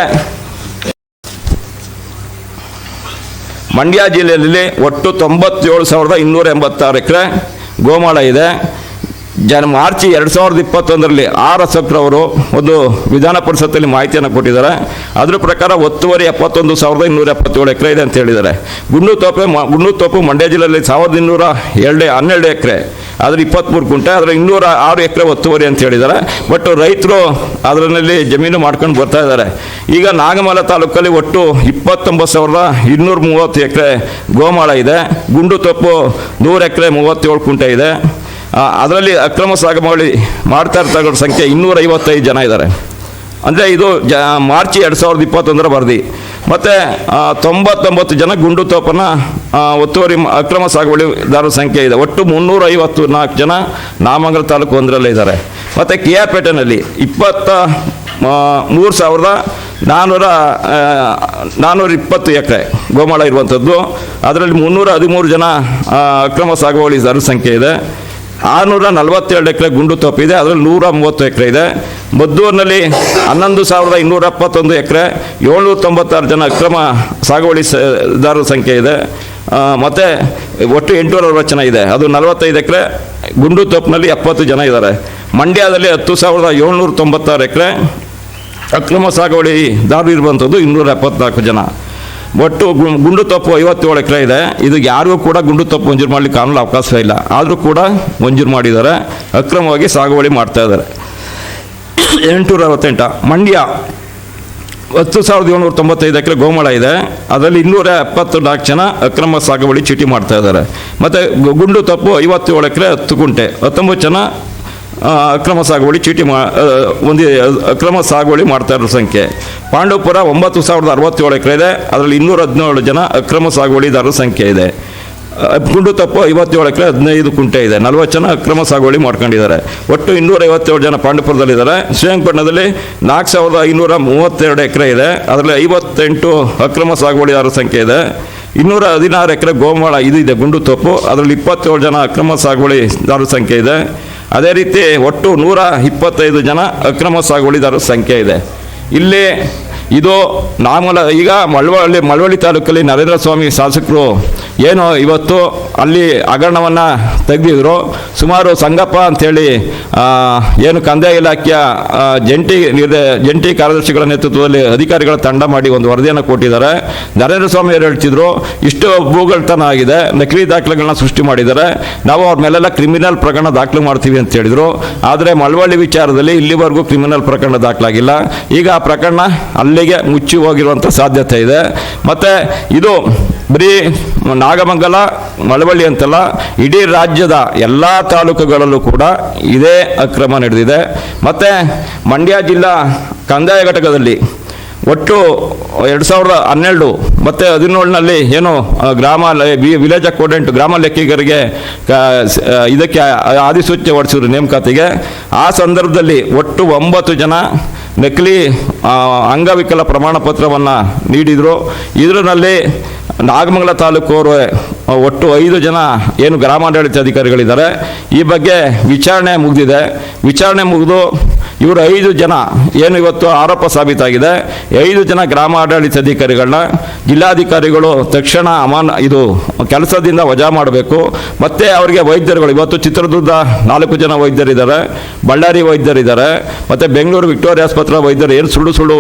ಮಂಡ್ಯ ಜಿಲ್ಲೆಯಲ್ಲಿ ಒಟ್ಟು ತೊಂಬತ್ತೇಳು ಸಾವಿರದ ಇನ್ನೂರ ಎಂಬತ್ತಾರು ಎಕರೆ ಗೋಮಾಳ ಇದೆ. ಜನ ಮಾರ್ಚ್ ಎರಡು ಸಾವಿರದ ಇಪ್ಪತ್ತೊಂದರಲ್ಲಿ ಆರ್ ಅಶೋಕ್ರವರು ಒಂದು ವಿಧಾನ ಪರಿಷತ್ತಲ್ಲಿ ಮಾಹಿತಿಯನ್ನು ಕೊಟ್ಟಿದ್ದಾರೆ. ಅದರ ಪ್ರಕಾರ ಒತ್ತುವರಿ ಎಪ್ಪತ್ತೊಂದು ಸಾವಿರದ ಇನ್ನೂರ ಎಪ್ಪತ್ತೇಳು ಎಕರೆ ಇದೆ ಅಂತ ಹೇಳಿದ್ದಾರೆ. ಗುಂಡು ತೋಪೆ ಗುಂಡು ತೋಪು ಮಂಡ್ಯ ಜಿಲ್ಲೆಯಲ್ಲಿ ಸಾವಿರದ ಇನ್ನೂರ ಎರಡು, ಹನ್ನೆರಡು ಎಕರೆ ಅದ್ರ ಇಪ್ಪತ್ತ್ಮೂರು ಕುಂಟೆ ಅದರ ಇನ್ನೂರ ಆರು ಎಕರೆ ಒತ್ತುವರಿ ಅಂತ ಹೇಳಿದ್ದಾರೆ. ಬಟ್ ರೈತರು ಅದರಲ್ಲಿ ಜಮೀನು ಮಾಡ್ಕೊಂಡು ಬರ್ತಾ ಇದ್ದಾರೆ. ಈಗ ನಾಗಮಲ ತಾಲೂಕಲ್ಲಿ ಒಟ್ಟು ಇಪ್ಪತ್ತೊಂಬತ್ತು ಸಾವಿರದ ಇನ್ನೂರ ಮೂವತ್ತು ಎಕರೆ ಗೋಮಾಳ ಇದೆ. ಗುಂಡು ತೋಪು ನೂರು ಎಕರೆ ಮೂವತ್ತೇಳು ಕುಂಟೆ ಇದೆ. ಅದರಲ್ಲಿ ಅಕ್ರಮ ಸಾಗಮಳಿ ಮಾಡ್ತಾ ಇರ್ತಕ್ಕಂಥ ಸಂಖ್ಯೆ ಇನ್ನೂರ ಐವತ್ತೈದು ಜನ ಇದ್ದಾರೆ. ಅಂದರೆ ಇದು ಜ, ಮಾರ್ಚ್ ಎರಡು ಸಾವಿರದ ಇಪ್ಪತ್ತೊಂದರ ವರದಿ. ಮತ್ತು ತೊಂಬತ್ತೊಂಬತ್ತು ಜನ ಗುಂಡು ತೋಪನ ಒತ್ತುವರಿ ಅಕ್ರಮ ಸಾಗುವಳಿದಾರರ ಸಂಖ್ಯೆ ಇದೆ. ಒಟ್ಟು ಮುನ್ನೂರ ಐವತ್ತು ನಾಲ್ಕು ಜನ ನಾಮಂಗಲ ತಾಲೂಕು ಒಂದರಲ್ಲೇ ಇದ್ದಾರೆ. ಮತ್ತು ಕೆ ಆರ್ ಪೇಟೆನಲ್ಲಿ ಇಪ್ಪತ್ತ ಮೂರು ಸಾವಿರದ ನಾನ್ನೂರ ನಾನ್ನೂರ ಇಪ್ಪತ್ತು ಎಕರೆ ಗೋಮಾಳ ಇರುವಂಥದ್ದು ಅದರಲ್ಲಿ ಮುನ್ನೂರ ಹದಿಮೂರು ಜನ ಅಕ್ರಮ ಸಾಗುವಳಿದಾರರ ಸಂಖ್ಯೆ ಇದೆ. ಆರುನೂರ ನಲವತ್ತೆರಡು ಎಕರೆ ಗುಂಡು ತೋಪಿದೆ, ಅದರಲ್ಲಿ ನೂರ ಮೂವತ್ತು ಎಕರೆ ಇದೆ. ಮದ್ದೂರಿನಲ್ಲಿ ಹನ್ನೊಂದು ಸಾವಿರದ ಇನ್ನೂರ ಎಪ್ಪತ್ತೊಂದು ಎಕರೆ, ಏಳ್ನೂರ ತೊಂಬತ್ತಾರು ಜನ ಅಕ್ರಮ ಸಾಗುವಳಿ ಸ- ದಾರರ ಸಂಖ್ಯೆ ಇದೆ. ಮತ್ತು ಮತ್ತೆ ಒಟ್ಟು ಎಂಟುನೂರ ಅರವತ್ತು ಜನ ಇದೆ. ಅದು ನಲವತ್ತೈದು ಎಕರೆ, ಗುಂಡು ತೋಪಿನಲ್ಲಿ ಎಪ್ಪತ್ತು ಜನ ಇದ್ದಾರೆ. ಮಂಡ್ಯದಲ್ಲಿ ಹತ್ತು ಸಾವಿರದ ಏಳ್ನೂರ ತೊಂಬತ್ತಾರು ಎಕರೆ ಅಕ್ರಮ ಸಾಗುವಳಿ ದಾರು ಇರುವಂಥದ್ದು ಇನ್ನೂರ ಎಪ್ಪತ್ನಾಲ್ಕು ಜನ. ಒಟ್ಟು ಗುಂಡು ತಪ್ಪು ಐವತ್ತೇಳು ಎಕರೆ ಇದೆ. ಇದಕ್ಕೆ ಯಾರಿಗೂ ಕೂಡ ಗುಂಡು ತಪ್ಪು ಮಂಜೂರು ಮಾಡಲಿಕ್ಕೆ ಕಾನೂನು ಅವಕಾಶ ಇಲ್ಲ. ಆದರೂ ಕೂಡ ಮಂಜೂರು ಮಾಡಿದ್ದಾರೆ. ಅಕ್ರಮವಾಗಿ ಸಾಗುವಳಿ ಮಾಡ್ತಾ ಇದ್ದಾರೆ. ಎಂಟುನೂರ ಅರವತ್ತೆಂಟ. ಮಂಡ್ಯ, ಹತ್ತು ಸಾವಿರದ ಏಳ್ನೂರ ತೊಂಬತ್ತೈದು ಎಕರೆ ಗೋಮಳ ಇದೆ. ಅದರಲ್ಲಿ ಇನ್ನೂರ ಎಪ್ಪತ್ತು ನಾಲ್ಕು ಜನ ಅಕ್ರಮ ಸಾಗುವಳಿ ಚೀಟಿ ಮಾಡ್ತಾ ಇದ್ದಾರೆ. ಮತ್ತು ಗುಂಡು ತಪ್ಪು ಐವತ್ತೇಳು ಎಕರೆ ಹತ್ತು ಕುಂಟೆ ಹತ್ತೊಂಬತ್ತು ಜನ ಅಕ್ರಮ ಸಾಗುವಳಿ ಚೀಟಿ ಮಾ ಒಂದು ಅಕ್ರಮ ಸಾಗುವಳಿ ಮಾಡ್ತಾ ಇರೋ ಸಂಖ್ಯೆ. ಪಾಂಡವಪುರ ಒಂಬತ್ತು ಸಾವಿರದ ಅರವತ್ತೇಳು ಎಕರೆ ಇದೆ. ಅದರಲ್ಲಿ ಇನ್ನೂರ ಹದಿನೇಳು ಜನ ಅಕ್ರಮ ಸಾಗುವಳಿದಾರರ ಸಂಖ್ಯೆ ಇದೆ. ಗುಂಡು ತಪ್ಪು ಐವತ್ತೇಳು ಎಕರೆ ಹದಿನೈದು ಕುಂಟೆ ಇದೆ. ನಲ್ವತ್ತು ಜನ ಅಕ್ರಮ ಸಾಗುವಳಿ ಮಾಡ್ಕೊಂಡಿದ್ದಾರೆ. ಒಟ್ಟು ಇನ್ನೂರ ಐವತ್ತೇಳು ಜನ ಪಾಂಡವಪುರದಲ್ಲಿದ್ದಾರೆ ಶ್ರೀರಂಗಪಟ್ಟಣದಲ್ಲಿ ನಾಲ್ಕು ಸಾವಿರದ ಐನೂರ ಮೂವತ್ತೆರಡು ಎಕರೆ ಇದೆ. ಅದರಲ್ಲಿ ಐವತ್ತೆಂಟು ಅಕ್ರಮ ಸಾಗುವಳಿದಾರರ ಸಂಖ್ಯೆ ಇದೆ. ಇನ್ನೂರ ಹದಿನಾರು ಎಕರೆ ಗೋಮಾಳ ಇದು ಇದೆ, ಗುಂಡು ತಪ್ಪು. ಅದರಲ್ಲಿ ಇಪ್ಪತ್ತೇಳು ಜನ ಅಕ್ರಮ ಸಾಗುವಳಿದಾರರ ಸಂಖ್ಯೆ ಇದೆ. ಅದೇ ರೀತಿ ಒಟ್ಟು ನೂರ ಇಪ್ಪತ್ತೈದು ಜನ ಅಕ್ರಮ ಸಾಗುವಳಿದಾರರ ಸಂಖ್ಯೆ ಇದೆ. ಇಲ್ಲಿ ಇದು ನಾಮಲ ಈಗ ಮಳವಳ್ಳಿ ಮಳವಳ್ಳಿ ತಾಲೂಕಲ್ಲಿ ನರೇಂದ್ರ ಸ್ವಾಮಿ ಶಾಸಕರು ಏನು ಇವತ್ತು ಅಲ್ಲಿ ಹಗರಣವನ್ನು ತೆಗೆದಿದ್ರು. ಸುಮಾರು ಸಂಗಪ್ಪ ಅಂಥೇಳಿ ಏನು ಕಂದಾಯ ಇಲಾಖೆಯ ಜಂಟಿ ನಿರ್ದ, ಜಂಟಿ ಕಾರ್ಯದರ್ಶಿಗಳ ನೇತೃತ್ವದಲ್ಲಿ ಅಧಿಕಾರಿಗಳ ತಂಡ ಮಾಡಿ ಒಂದು ವರದಿಯನ್ನು ಕೊಟ್ಟಿದ್ದಾರೆ. ನರೇಂದ್ರ ಸ್ವಾಮಿ ಅವರು ಹೇಳ್ತಿದ್ರು, ಇಷ್ಟು ಭೂಗಳತನ ಆಗಿದೆ, ನಕಲಿ ದಾಖಲೆಗಳನ್ನ ಸೃಷ್ಟಿ ಮಾಡಿದ್ದಾರೆ. ನಾವು ಅವ್ರ ಮೇಲೆಲ್ಲ ಕ್ರಿಮಿನಲ್ ಪ್ರಕರಣ ದಾಖಲು ಮಾಡ್ತೀವಿ ಅಂತ ಹೇಳಿದರು. ಆದರೆ ಮಳವಳ್ಳಿ ವಿಚಾರದಲ್ಲಿ ಇಲ್ಲಿವರೆಗೂ ಕ್ರಿಮಿನಲ್ ಪ್ರಕರಣ ದಾಖಲಾಗಿಲ್ಲ. ಈಗ ಆ ಪ್ರಕರಣ ಅಲ್ಲಿಗೆ ಮುಚ್ಚಿ ಹೋಗಿರುವಂಥ ಸಾಧ್ಯತೆ ಇದೆ. ಮತ್ತು ಇದು ಬರೀ ನಾಗಮಂಗಲ, ಮಳವಳ್ಳಿ ಅಂತಲ್ಲ, ಇಡೀ ರಾಜ್ಯದ ಎಲ್ಲ ತಾಲೂಕುಗಳಲ್ಲೂ ಕೂಡ ಇದೇ ಅಕ್ರಮ ನಡೆದಿದೆ. ಮತ್ತು ಮಂಡ್ಯ ಜಿಲ್ಲಾ ಕಂದಾಯ ಘಟಕದಲ್ಲಿ ಒಟ್ಟು ಎರಡು ಸಾವಿರದ ಹನ್ನೆರಡು ಮತ್ತು ಹದಿನೇಳನಲ್ಲಿ ಏನು ಗ್ರಾಮ ವಿಲೇಜ್ ಅಕೌಂಟೆಂಟ್ ಗ್ರಾಮ ಲೆಕ್ಕಿಗರಿಗೆ ಇದಕ್ಕೆ ಆದಿಸೂಚ್ಯ ಹೊಡಿಸಿದ್ರು ನೇಮಕಾತಿಗೆ. ಆ ಸಂದರ್ಭದಲ್ಲಿ ಒಟ್ಟು ಒಂಬತ್ತು ಜನ ನಕಲಿ ಅಂಗವಿಕಲ ಪ್ರಮಾಣ ಪತ್ರವನ್ನು ನೀಡಿದರು. ಇದರಲ್ಲಿ ನಾಗಮಂಗಲ ತಾಲೂಕವರು ಒಟ್ಟು ಐದು ಜನ ಏನು ಗ್ರಾಮಾಡಳಿತ ಅಧಿಕಾರಿಗಳಿದ್ದಾರೆ. ಈ ಬಗ್ಗೆ ವಿಚಾರಣೆ ಮುಗಿದಿದೆ. ವಿಚಾರಣೆ ಮುಗಿದು ಇವರು ಐದು ಜನ, ಏನು ಇವತ್ತು ಆರೋಪ ಸಾಬೀತಾಗಿದೆ. ಐದು ಜನ ಗ್ರಾಮ ಆಡಳಿತಾಧಿಕಾರಿಗಳನ್ನ ಜಿಲ್ಲಾಧಿಕಾರಿಗಳು ತಕ್ಷಣ ಅಮಾನ, ಇದು ಕೆಲಸದಿಂದ ವಜಾ ಮಾಡಬೇಕು. ಮತ್ತು ಅವರಿಗೆ ವೈದ್ಯರುಗಳು, ಇವತ್ತು ಚಿತ್ರದುರ್ಗ ನಾಲ್ಕು ಜನ ವೈದ್ಯರಿದ್ದಾರೆ, ಬಳ್ಳಾರಿ ವೈದ್ಯರಿದ್ದಾರೆ, ಮತ್ತು ಬೆಂಗಳೂರು ವಿಕ್ಟೋರಿಯಾ ಆಸ್ಪತ್ರೆ ವೈದ್ಯರು ಏನು ಸುಳ್ಳು ಸುಳ್ಳು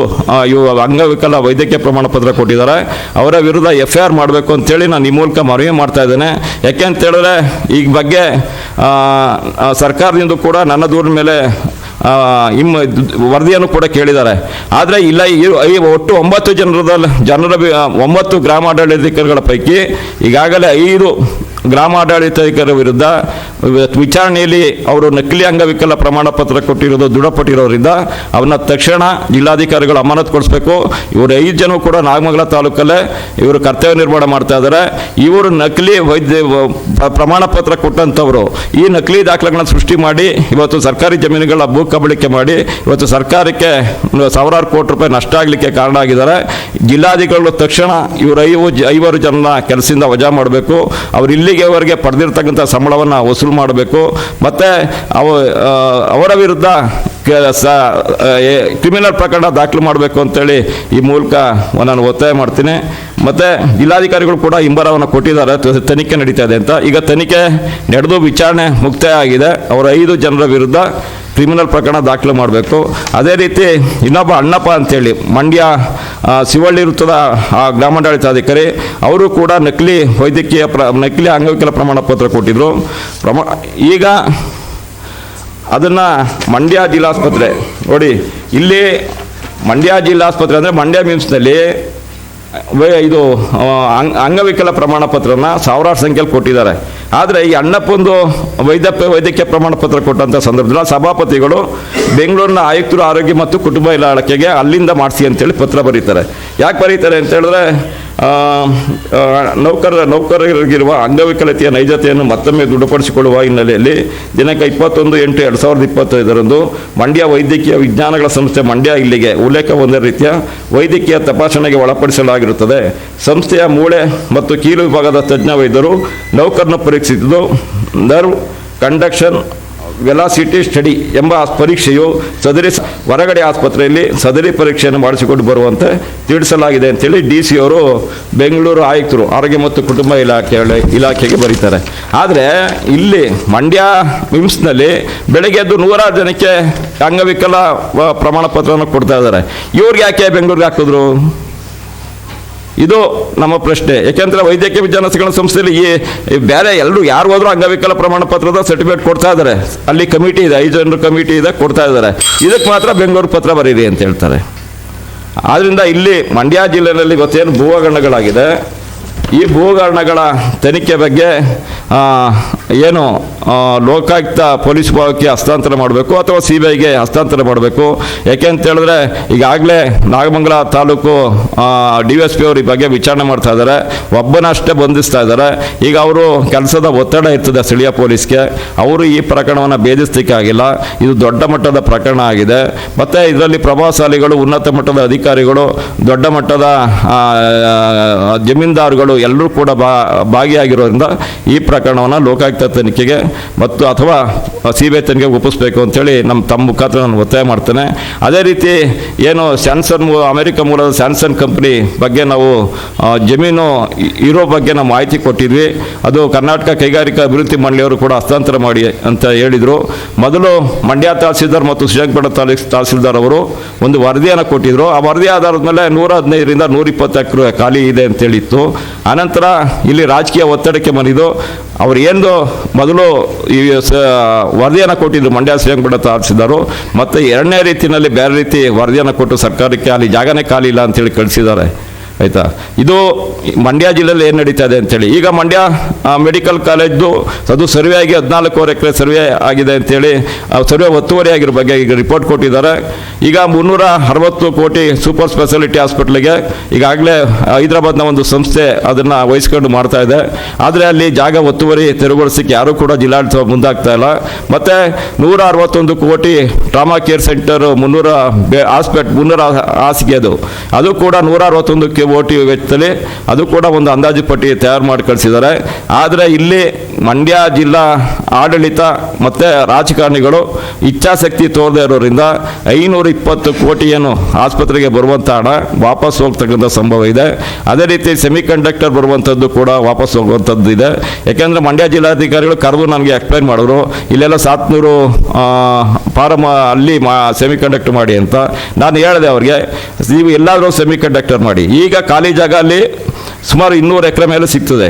ಇವು ಅಂಗವಿಕಲ ವೈದ್ಯಕೀಯ ಪ್ರಮಾಣ ಪತ್ರ ಕೊಟ್ಟಿದ್ದಾರೆ. ಅವರ ವಿರುದ್ಧ ಎಫ್ ಐ ಆರ್ ಮಾಡಬೇಕು ಅಂತೇಳಿ ನಾನು ಈ ಮೂಲಕ ಮನವಿ ಮಾಡ್ತಾ ಇದ್ದೇನೆ. ಯಾಕೆ ಅಂತೇಳಿದ್ರೆ ಈ ಬಗ್ಗೆ ಸರ್ಕಾರದಿಂದ ಕೂಡ ನನ್ನ ದೂರಿನ ಮೇಲೆ ಆ, ಇಮ್ ವರದಿಯನ್ನು ಕೂಡ ಕೇಳಿದ್ದಾರೆ. ಆದರೆ ಇಲ್ಲ ಈ ಒಟ್ಟು ಒಂಬತ್ತು ಜನರದ ಜನರ ಒಂಬತ್ತು ಗ್ರಾಮಾಡಳಿತಗಳ ಪೈಕಿ ಈಗಾಗಲೇ ಐದು ಗ್ರಾಮಾಡಳಿತಾಧಿಕಾರಿ ವಿರುದ್ಧ ವಿಚಾರಣೆಯಲ್ಲಿ ಅವರು ನಕಲಿ ಅಂಗವಿಕಲ ಪ್ರಮಾಣ ಪತ್ರ ಕೊಟ್ಟಿರೋದು ದೃಢಪಟ್ಟಿರೋದ್ರಿಂದ ಅವನ್ನ ತಕ್ಷಣ ಜಿಲ್ಲಾಧಿಕಾರಿಗಳು ಅಮಾನತುಗೊಳಿಸಬೇಕು ಇವರು ಐದು ಜನ ಕೂಡ ನಾಗಮಂಗಲ ತಾಲೂಕಲ್ಲೇ ಇವರು ಕರ್ತವ್ಯ ನಿರ್ಮಾಣ ಮಾಡ್ತಾ ಇದ್ದಾರೆ ಇವರು ನಕಲಿ ವೈದ್ಯ ಪ್ರಮಾಣ ಪತ್ರ ಕೊಟ್ಟಂಥವರು ಈ ನಕಲಿ ದಾಖಲೆಗಳನ್ನ ಸೃಷ್ಟಿ ಮಾಡಿ, ಇವತ್ತು ಸರ್ಕಾರಿ ಜಮೀನುಗಳ ಭೂ ಕಬಳಿಕೆ ಮಾಡಿ, ಇವತ್ತು ಸರ್ಕಾರಕ್ಕೆ ಸಾವಿರಾರು ಕೋಟಿ ರೂಪಾಯಿ ನಷ್ಟ ಆಗಲಿಕ್ಕೆ ಕಾರಣ ಆಗಿದ್ದಾರೆ. ಜಿಲ್ಲಾಧಿಕಾರಿಗಳು ತಕ್ಷಣ ಇವರು ಐವು ಐವರು ಜನ ಕೆಲಸದಿಂದ ವಜಾ ಮಾಡಬೇಕು. ಅವ್ರು ಇಲ್ಲಿಗೆವರೆಗೆ ಪಡೆದಿರ್ತಕ್ಕಂಥ ಸಂಬಳವನ್ನು ವಸೂಲು ಮಾಡಬೇಕು. ಮತ್ತು ಅವ ಅವರ ವಿರುದ್ಧ ಕ್ರಿಮಿನಲ್ ಪ್ರಕರಣ ದಾಖಲು ಮಾಡಬೇಕು ಅಂತೇಳಿ ಈ ಮೂಲಕ ನಾನು ಒತ್ತಾಯ ಮಾಡ್ತೀನಿ. ಮತ್ತು ಜಿಲ್ಲಾಧಿಕಾರಿಗಳು ಕೂಡ ಹಿಂಬರವನ್ನು ಕೊಟ್ಟಿದ್ದಾರೆ. ತನಿಖೆ ನಡೀತಾ ಇದೆ ಅಂತ. ಈಗ ತನಿಖೆ ನಡೆದು ವಿಚಾರಣೆ ಮುಕ್ತಾಯ ಆಗಿದೆ ಅವರ ಐದು ಜನರ ವಿರುದ್ಧ ಕ್ರಿಮಿನಲ್ ಪ್ರಕರಣ ದಾಖಲು ಮಾಡಬೇಕು. ಅದೇ ರೀತಿ ಇನ್ನೊಬ್ಬ ಅಣ್ಣಪ್ಪ ಅಂತೇಳಿ, ಮಂಡ್ಯ ಶಿವಳ್ಳಿ ವೃತ್ತದ, ಆ, ಗ್ರಾಮಾಡಳಿತಾಧಿಕಾರಿ, ಅವರು ಕೂಡ ನಕಲಿ ವೈದ್ಯಕೀಯ ಪ್ರ, ನಕಲಿ ಅಂಗವಿಕಲ ಪ್ರಮಾಣ ಪತ್ರ ಕೊಟ್ಟಿದ್ರು. ಪ್ರಮಾ, ಈಗ ಅದನ್ನು ಮಂಡ್ಯ ಜಿಲ್ಲಾಸ್ಪತ್ರೆ, ನೋಡಿ, ಇಲ್ಲಿ ಮಂಡ್ಯ ಜಿಲ್ಲಾಸ್ಪತ್ರೆ ಅಂದರೆ ಮಂಡ್ಯ ಮಿಮ್ಸ್ನಲ್ಲಿ ನಲ್ಲಿ ಇದು ಅಂಗವಿಕಲ ಪ್ರಮಾಣ ಪತ್ರನ ಸಾವಿರಾರು ಸಂಖ್ಯೆಯಲ್ಲಿ ಕೊಟ್ಟಿದ್ದಾರೆ. ಆದರೆ ಈ ಅಣ್ಣಪ್ಪಂದು ವೈದ್ಯ, ವೈದ್ಯಕೀಯ ಪ್ರಮಾಣ ಪತ್ರ ಕೊಟ್ಟಂಥ ಸಂದರ್ಭದಲ್ಲಿ ಸಭಾಪತಿಗಳು ಬೆಂಗಳೂರಿನ ಆಯುಕ್ತರು ಆರೋಗ್ಯ ಮತ್ತು ಕುಟುಂಬ ಇಲಾಖೆಗೆ ಅಲ್ಲಿಂದ ಮಾಡಿಸಿ ಅಂತೇಳಿ ಪತ್ರ ಬರೀತಾರೆ. ಯಾಕೆ ಬರೀತಾರೆ ಅಂತ ಹೇಳಿದ್ರೆ ನೌಕರರ, ನೌಕರರಿಗಿರುವ ಅಂಗವಿಕಲತೆಯ ನೈಜತೆಯನ್ನು ಮತ್ತೊಮ್ಮೆ ದೃಢಪಡಿಸಿಕೊಳ್ಳುವ ಹಿನ್ನೆಲೆಯಲ್ಲಿ ದಿನಾಂಕ ಇಪ್ಪತ್ತೊಂದು, ಎಂಟು, ಎರಡು ಸಾವಿರದ ಇಪ್ಪತ್ತೈದರಂದು ಮಂಡ್ಯ ವೈದ್ಯಕೀಯ ವಿಜ್ಞಾನಗಳ ಸಂಸ್ಥೆ ಮಂಡ್ಯ ಇಲ್ಲಿಗೆ ಉಲ್ಲೇಖ ಒಂದೇ ರೀತಿಯ ವೈದ್ಯಕೀಯ ತಪಾಸಣೆಗೆ ಒಳಪಡಿಸಲಾಗಿರುತ್ತದೆ. ಸಂಸ್ಥೆಯ ಮೂಳೆ ಮತ್ತು ಕೀಲು ವಿಭಾಗದ ತಜ್ಞ ವೈದ್ಯರು ನೌಕರನ್ನು ಪರೀಕ್ಷಿಸಿದ್ದು ನರ್ವ್ ಕಂಡಕ್ಷನ್ ವೆಲಾಸಿಟಿ ಸ್ಟಡಿ ಎಂಬ ಪರೀಕ್ಷೆಯು ಸದರಿ ಹೊರಗಡೆ ಆಸ್ಪತ್ರೆಯಲ್ಲಿ ಸದರಿ ಪರೀಕ್ಷೆಯನ್ನು ಮಾಡಿಸಿಕೊಂಡು ಬರುವಂತೆ ತಿಳಿಸಲಾಗಿದೆ ಅಂತೇಳಿ ಡಿ ಸಿ ಅವರು ಬೆಂಗಳೂರು ಆಯುಕ್ತರು ಆರೋಗ್ಯ ಮತ್ತು ಕುಟುಂಬ ಇಲಾಖೆ ಇಲಾಖೆಗೆ ಬರೀತಾರೆ. ಆದರೆ ಇಲ್ಲಿ ಮಂಡ್ಯ ವಿಮ್ಸ್ನಲ್ಲಿ ಬೆಳಗ್ಗೆ ಎದ್ದು ನೂರಾರು ಜನಕ್ಕೆ ಅಂಗವಿಕಲ ಪ್ರಮಾಣ ಪತ್ರವನ್ನು ಕೊಡ್ತಾ ಇದ್ದಾರೆ. ಇವ್ರಿಗೆ ಯಾಕೆ ಬೆಂಗಳೂರಿಗೆ ಹಾಕಿದ್ರು? ಇದು ನಮ್ಮ ಪ್ರಶ್ನೆ. ಯಾಕೆಂದ್ರೆ ವೈದ್ಯಕೀಯ ವಿಜ್ಞಾನ ಶಿಕ್ಷಣ ಸಂಸ್ಥೆಯಲ್ಲಿ ಈ ಬೇರೆ ಎಲ್ಲರೂ ಯಾರು ಹೋದರೂ ಅಂಗವಿಕಲ ಪ್ರಮಾಣ ಪತ್ರದ ಸರ್ಟಿಫಿಕೇಟ್ ಕೊಡ್ತಾ ಇದ್ದಾರೆ. ಅಲ್ಲಿ ಕಮಿಟಿ ಇದೆ, ಐದು ಜನರು ಕಮಿಟಿ ಇದೆ, ಕೊಡ್ತಾ ಇದ್ದಾರೆ. ಇದಕ್ಕೆ ಮಾತ್ರ ಬೆಂಗಳೂರು ಪತ್ರ ಬರೀರಿ ಅಂತ ಹೇಳ್ತಾರೆ. ಆದ್ದರಿಂದ ಇಲ್ಲಿ ಮಂಡ್ಯ ಜಿಲ್ಲೆಯಲ್ಲಿ ಇವತ್ತೇನು ಭೂ ಹಗರಣಗಳಾಗಿದೆ ಈ ಭೂಗರಣಗಳ ತನಿಖೆ ಬಗ್ಗೆ ಏನು ಲೋಕಾಯುಕ್ತ ಪೊಲೀಸ್ ವಿಭಾಗಕ್ಕೆ ಹಸ್ತಾಂತರ ಮಾಡಬೇಕು ಅಥವಾ ಸಿ ಬಿ ಐಗೆ ಹಸ್ತಾಂತರ ಮಾಡಬೇಕು? ಯಾಕೆ ಅಂತ ಹೇಳಿದ್ರೆ, ಈಗಾಗಲೇ Nagamangala taluk D S P ಅವರು ಈ ಬಗ್ಗೆ ವಿಚಾರಣೆ ಮಾಡ್ತಾ ಇದ್ದಾರೆ. ಒಬ್ಬನಷ್ಟೇ ಬಂಧಿಸ್ತಾ ಇದ್ದಾರೆ. ಈಗ ಅವರು ಕೆಲಸದ ಒತ್ತಡ ಇರ್ತದೆ ಸ್ಥಳೀಯ ಪೊಲೀಸ್ಗೆ. ಅವರು ಈ ಪ್ರಕರಣವನ್ನು ಭೇದಿಸ್ಲಿಕ್ಕೆ ಆಗಿಲ್ಲ. ಇದು ದೊಡ್ಡ ಮಟ್ಟದ ಪ್ರಕರಣ ಆಗಿದೆ. ಮತ್ತು ಇದರಲ್ಲಿ ಪ್ರಭಾವಶಾಲಿಗಳು, ಉನ್ನತ ಮಟ್ಟದ ಅಧಿಕಾರಿಗಳು, ದೊಡ್ಡ ಮಟ್ಟದ ಜಮೀನ್ದಾರುಗಳು ಎಲ್ಲರೂ ಕೂಡ ಬಾ ಭಾಗಿಯಾಗಿರೋದ್ರಿಂದ ಈ ಪ್ರಕರಣವನ್ನು ಲೋಕಾಯುಕ್ತ ತನಿಖೆಗೆ ಮತ್ತು ಅಥವಾ ಸಿ ಬಿ ಐ ತನಿಖೆಗೆ ಒಪ್ಪಿಸ್ಬೇಕು ಅಂತೇಳಿ ನಮ್ಮ ತಮ್ಮ ಮುಖಾಂತರ ನಾನು ಒತ್ತಾಯ ಮಾಡ್ತೇನೆ. ಅದೇ ರೀತಿ ಏನು ಸ್ಯಾನ್ಸನ್ ಮೂ ಅಮೆರಿಕ ಮೂಲದ ಸ್ಯಾನ್ಸನ್ ಕಂಪ್ನಿ ಬಗ್ಗೆ ನಾವು ಆ, ಜಮೀನು ಇರೋ ಬಗ್ಗೆ ನಾವು ಮಾಹಿತಿ ಕೊಟ್ಟಿದ್ವಿ. ಅದು ಕರ್ನಾಟಕ ಕೈಗಾರಿಕಾ ಅಭಿವೃದ್ಧಿ ಮಂಡಳಿಯವರು ಕೂಡ ಹಸ್ತಾಂತರ ಮಾಡಿ ಅಂತ ಹೇಳಿದರು. ಮೊದಲು ಮಂಡ್ಯ ತಹಸೀಲ್ದಾರ್ ಮತ್ತು ಶ್ರೀರಂಗಪಟ್ಟಣ ತಾಲೂಕು ತಹಸೀಲ್ದಾರ್ ಅವರು ಒಂದು ವರದಿಯನ್ನು ಕೊಟ್ಟಿದ್ದರು ಆ ವರದಿ ಆಧಾರದ ಮೇಲೆ ನೂರ ಹದಿನೈದರಿಂದ ನೂರ ಇಪ್ಪತ್ತು ಎಕರೆ ಖಾಲಿ ಇದೆ ಅಂತೇಳಿತ್ತು ಆನಂತರ ಇಲ್ಲಿ ರಾಜಕೀಯ ಒತ್ತಡಕ್ಕೆ ಮರಿದು ಅವ್ರು ಏನು ಮೊದಲು ಈ ವರದಿಯನ್ನು ಕೊಟ್ಟಿದ್ದು ಮಂಡ್ಯ ಶ್ರೀರಂಗಪಟ್ಟಣ ತಹಸೀಲ್ದಾರು ಮತ್ತು ಎರಡನೇ ರೀತಿಯಲ್ಲಿ ಬೇರೆ ರೀತಿ ವರದಿಯನ್ನು ಕೊಟ್ಟು ಸರ್ಕಾರಕ್ಕೆ ಅಲ್ಲಿ ಜಾಗನೇ ಖಾಲಿ ಇಲ್ಲ ಅಂತೇಳಿ ಕಳಿಸಿದ್ದಾರೆ. ಆಯಿತಾ? ಇದು ಮಂಡ್ಯ ಜಿಲ್ಲೆಯಲ್ಲಿ ಏನು ನಡೀತಾ ಇದೆ ಅಂತೇಳಿ. ಈಗ ಮಂಡ್ಯ ಮೆಡಿಕಲ್ ಕಾಲೇಜ್ದು ಅದು ಸರ್ವೆ ಆಗಿ ಹದಿನಾಲ್ಕೂವರೆ ಎಕರೆ ಸರ್ವೆ ಆಗಿದೆ ಅಂತೇಳಿ. ಆ, ಸರ್ವೆ ಒತ್ತುವರಿ ಆಗಿರೋ ಬಗ್ಗೆ ಈಗ ರಿಪೋರ್ಟ್ ಕೊಟ್ಟಿದ್ದಾರೆ. ಈಗ ಮುನ್ನೂರ ಅರವತ್ತು ಕೋಟಿ ಸೂಪರ್ ಸ್ಪೆಷಾಲಿಟಿ ಹಾಸ್ಪಿಟ್ಲಿಗೆ ಈಗಾಗಲೇ ಹೈದರಾಬಾದ್ನ ಒಂದು ಸಂಸ್ಥೆ ಅದನ್ನು ವಹಿಸ್ಕೊಂಡು ಮಾಡ್ತಾ ಇದೆ. ಆದರೆ ಅಲ್ಲಿ ಜಾಗ ಒತ್ತುವರಿ ತೆರವುಗೊಳಿಸಕ್ಕೆ ಯಾರೂ ಕೂಡ ಜಿಲ್ಲಾಡಳಿತ ಮುಂದಾಗ್ತಾ ಇಲ್ಲ. ಮತ್ತು ನೂರ ಅರವತ್ತೊಂದು ಕೋಟಿ ಟ್ರಾಮಾ ಕೇರ್ ಸೆಂಟರ್ ಮುನ್ನೂರ ಹಾಸ್ಪಿಟ್ ಮುನ್ನೂರ ಹಾಸಿಗೆ ಅದು. ಅದು ಕೂಡ ನೂರ ಅರವತ್ತೊಂದಕ್ಕೆ ಓಟಿ ವೆಚ್ಚದಲ್ಲಿ ಅದು ಕೂಡ ಒಂದು ಅಂದಾಜು ಪಟ್ಟಿ ತಯಾರು ಮಾಡಿ ಕಳಿಸಿದ್ದಾರೆ. ಆದರೆ ಇಲ್ಲಿ ಮಂಡ್ಯ ಜಿಲ್ಲಾ ಆಡಳಿತ ಮತ್ತು ರಾಜಕಾರಣಿಗಳು ಇಚ್ಛಾಶಕ್ತಿ ತೋರದೇ ಇರೋದ್ರಿಂದ ಐನೂರ ಇಪ್ಪತ್ತು ಕೋಟಿಯನ್ನು ಆಸ್ಪತ್ರೆಗೆ ಬರುವಂಥ ಹಣ ವಾಪಸ್ ಹೋಗ್ತಕ್ಕಂಥ ಸಂಭವ ಇದೆ. ಅದೇ ರೀತಿ ಸೆಮಿ ಕಂಡಕ್ಟರ್ ಬರುವಂಥದ್ದು ಕೂಡ ವಾಪಸ್ ಹೋಗುವಂಥದ್ದು ಇದೆ. ಯಾಕೆಂದರೆ ಮಂಡ್ಯ ಜಿಲ್ಲಾಧಿಕಾರಿಗಳು ಕರೆದು ನನಗೆ ಎಕ್ಸ್ಪ್ಲೈನ್ ಮಾಡಿದ್ರು, ಇಲ್ಲೆಲ್ಲ ಸಾತ್ನೂರು ಫಾರಮ್ ಅಲ್ಲಿ ಮಾ ಸೆಮಿ ಕಂಡಕ್ಟರ್ ಮಾಡಿ ಅಂತ. ನಾನು ಹೇಳಿದೆ ಅವರಿಗೆ, ನೀವು ಎಲ್ಲಾದರೂ ಸೆಮಿ ಕಂಡಕ್ಟರ್ ಮಾಡಿ. ಈಗ ಖಾಲಿ ಜಾಗ ಅಲ್ಲಿ ಸುಮಾರು ಇನ್ನೂರು ಎಕರೆ ಮೇಲೆ ಸಿಗ್ತದೆ.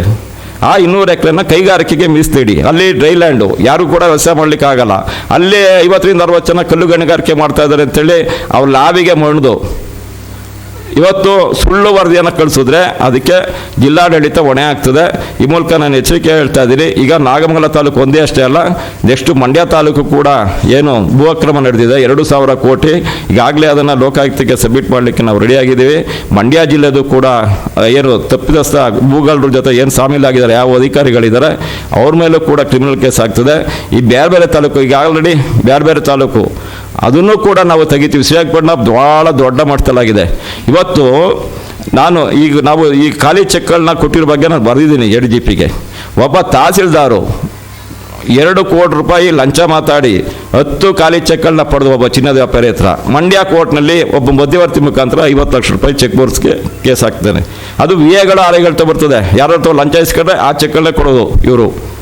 ಆ ಇನ್ನೂರು ಎಕರೆನ ಕೈಗಾರಿಕೆಗೆ ಮೀಸಲಿಡಿ ಅಲ್ಲಿ ಡ್ರೈ ಲ್ಯಾಂಡು ಯಾರು ಕೂಡ ವ್ಯವಸಾಯ ಮಾಡಲಿಕ್ಕೆ ಆಗಲ್ಲ. ಅಲ್ಲಿ ಐವತ್ತರಿಂದ ಅರವತ್ತು ಜನ ಕಲ್ಲು ಗಣಿಗಾರಿಕೆ ಮಾಡ್ತಾ ಇದ್ದಾರೆ ಅಂತೇಳಿ ಅವ್ರ ಲಾವಿಗೆ ಮಣಿದು ಇವತ್ತು ಸುಳ್ಳು ವರದಿಯನ್ನು ಕಳಿಸಿದ್ರೆ ಅದಕ್ಕೆ ಜಿಲ್ಲಾಡಳಿತ ಹೊಣೆ ಆಗ್ತದೆ. ಈ ಮೂಲಕ ನಾನು ಎಚ್ಚರಿಕೆ ಹೇಳ್ತಾ ಇದ್ದೀನಿ. ಈಗ ನಾಗಮಂಗಲ ತಾಲೂಕು ಒಂದೇ ಅಷ್ಟೇ ಅಲ್ಲ, ನೆಕ್ಸ್ಟು ಮಂಡ್ಯ ತಾಲೂಕು ಕೂಡ ಏನು ಭೂ ಅಕ್ರಮ ನಡೆದಿದೆ. ಎರಡು ಸಾವಿರ ಕೋಟಿ ಈಗಾಗಲೇ ಅದನ್ನು ಲೋಕಾಯುಕ್ತಕ್ಕೆ ಸಬ್ಮಿಟ್ ಮಾಡಲಿಕ್ಕೆ ನಾವು ರೆಡಿಯಾಗಿದ್ದೀವಿ ಮಂಡ್ಯ ಜಿಲ್ಲೆದು ಕೂಡ ಏನು ತಪ್ಪಿದಸ್ಥ ಭೂಗಳರ ಜೊತೆ ಏನು ಸಾಮೀಲಾಗಿದ್ದಾರೆ ಯಾವ ಅಧಿಕಾರಿಗಳಿದ್ದಾರೆ, ಅವ್ರ ಮೇಲೂ ಕೂಡ ಕ್ರಿಮಿನಲ್ ಕೇಸ್ ಆಗ್ತದೆ. ಈ ಬೇರೆ ಬೇರೆ ತಾಲೂಕು, ಈಗ ಆಲ್ರೆಡಿ ಬೇರೆ ಬೇರೆ ತಾಲೂಕು ಅದನ್ನು ಕೂಡ ನಾವು ತೆಗಿತೀವಿ. ಶ್ರೀರಂಗಪಟ್ಟಣ ಭಾಳ ದೊಡ್ಡ ಮಟ್ಟದಲ್ಲಾಗಿದೆ ಇವತ್ತು ನಾನು ಈಗ ನಾವು ಈ ಖಾಲಿ ಚೆಕ್ಗಳನ್ನ ಕೊಟ್ಟಿರೋ ಬಗ್ಗೆ ನಾನು ಬರೆದಿದ್ದೀನಿ ಎಡ್ ಜಿ ಪಿಗೆ. ಒಬ್ಬ ತಹಸೀಲ್ದಾರು ಎರಡು ಕೋಟಿ ರೂಪಾಯಿ ಲಂಚ ಮಾತಾಡಿ ಹತ್ತು ಖಾಲಿ ಚೆಕ್ಗಳನ್ನ ಪಡೆದು ಒಬ್ಬ ಚಿನ್ನದ ವ್ಯಾಪಾರಿ ಹತ್ರ. ಮಂಡ್ಯ ಕೋರ್ಟ್ನಲ್ಲಿ ಒಬ್ಬ ಮಧ್ಯವರ್ತಿ ಮುಖಾಂತರ ಐವತ್ತು ಲಕ್ಷ ರೂಪಾಯಿ ಚೆಕ್ ಬೋರ್ಸ್ಗೆ ಕೇಸ್ ಹಾಕ್ತಾನೆ. ಅದು ವಿ ಎಗಳ ಆರೆಗಳು ಬರ್ತದೆ. ಯಾರತ್ರ ಲಂಚ ಇಸ್ಕೊಂಡ್ರೆ ಆ ಚೆಕ್ಗಳನ್ನೇ ಕೊಡೋದು ಇವರು.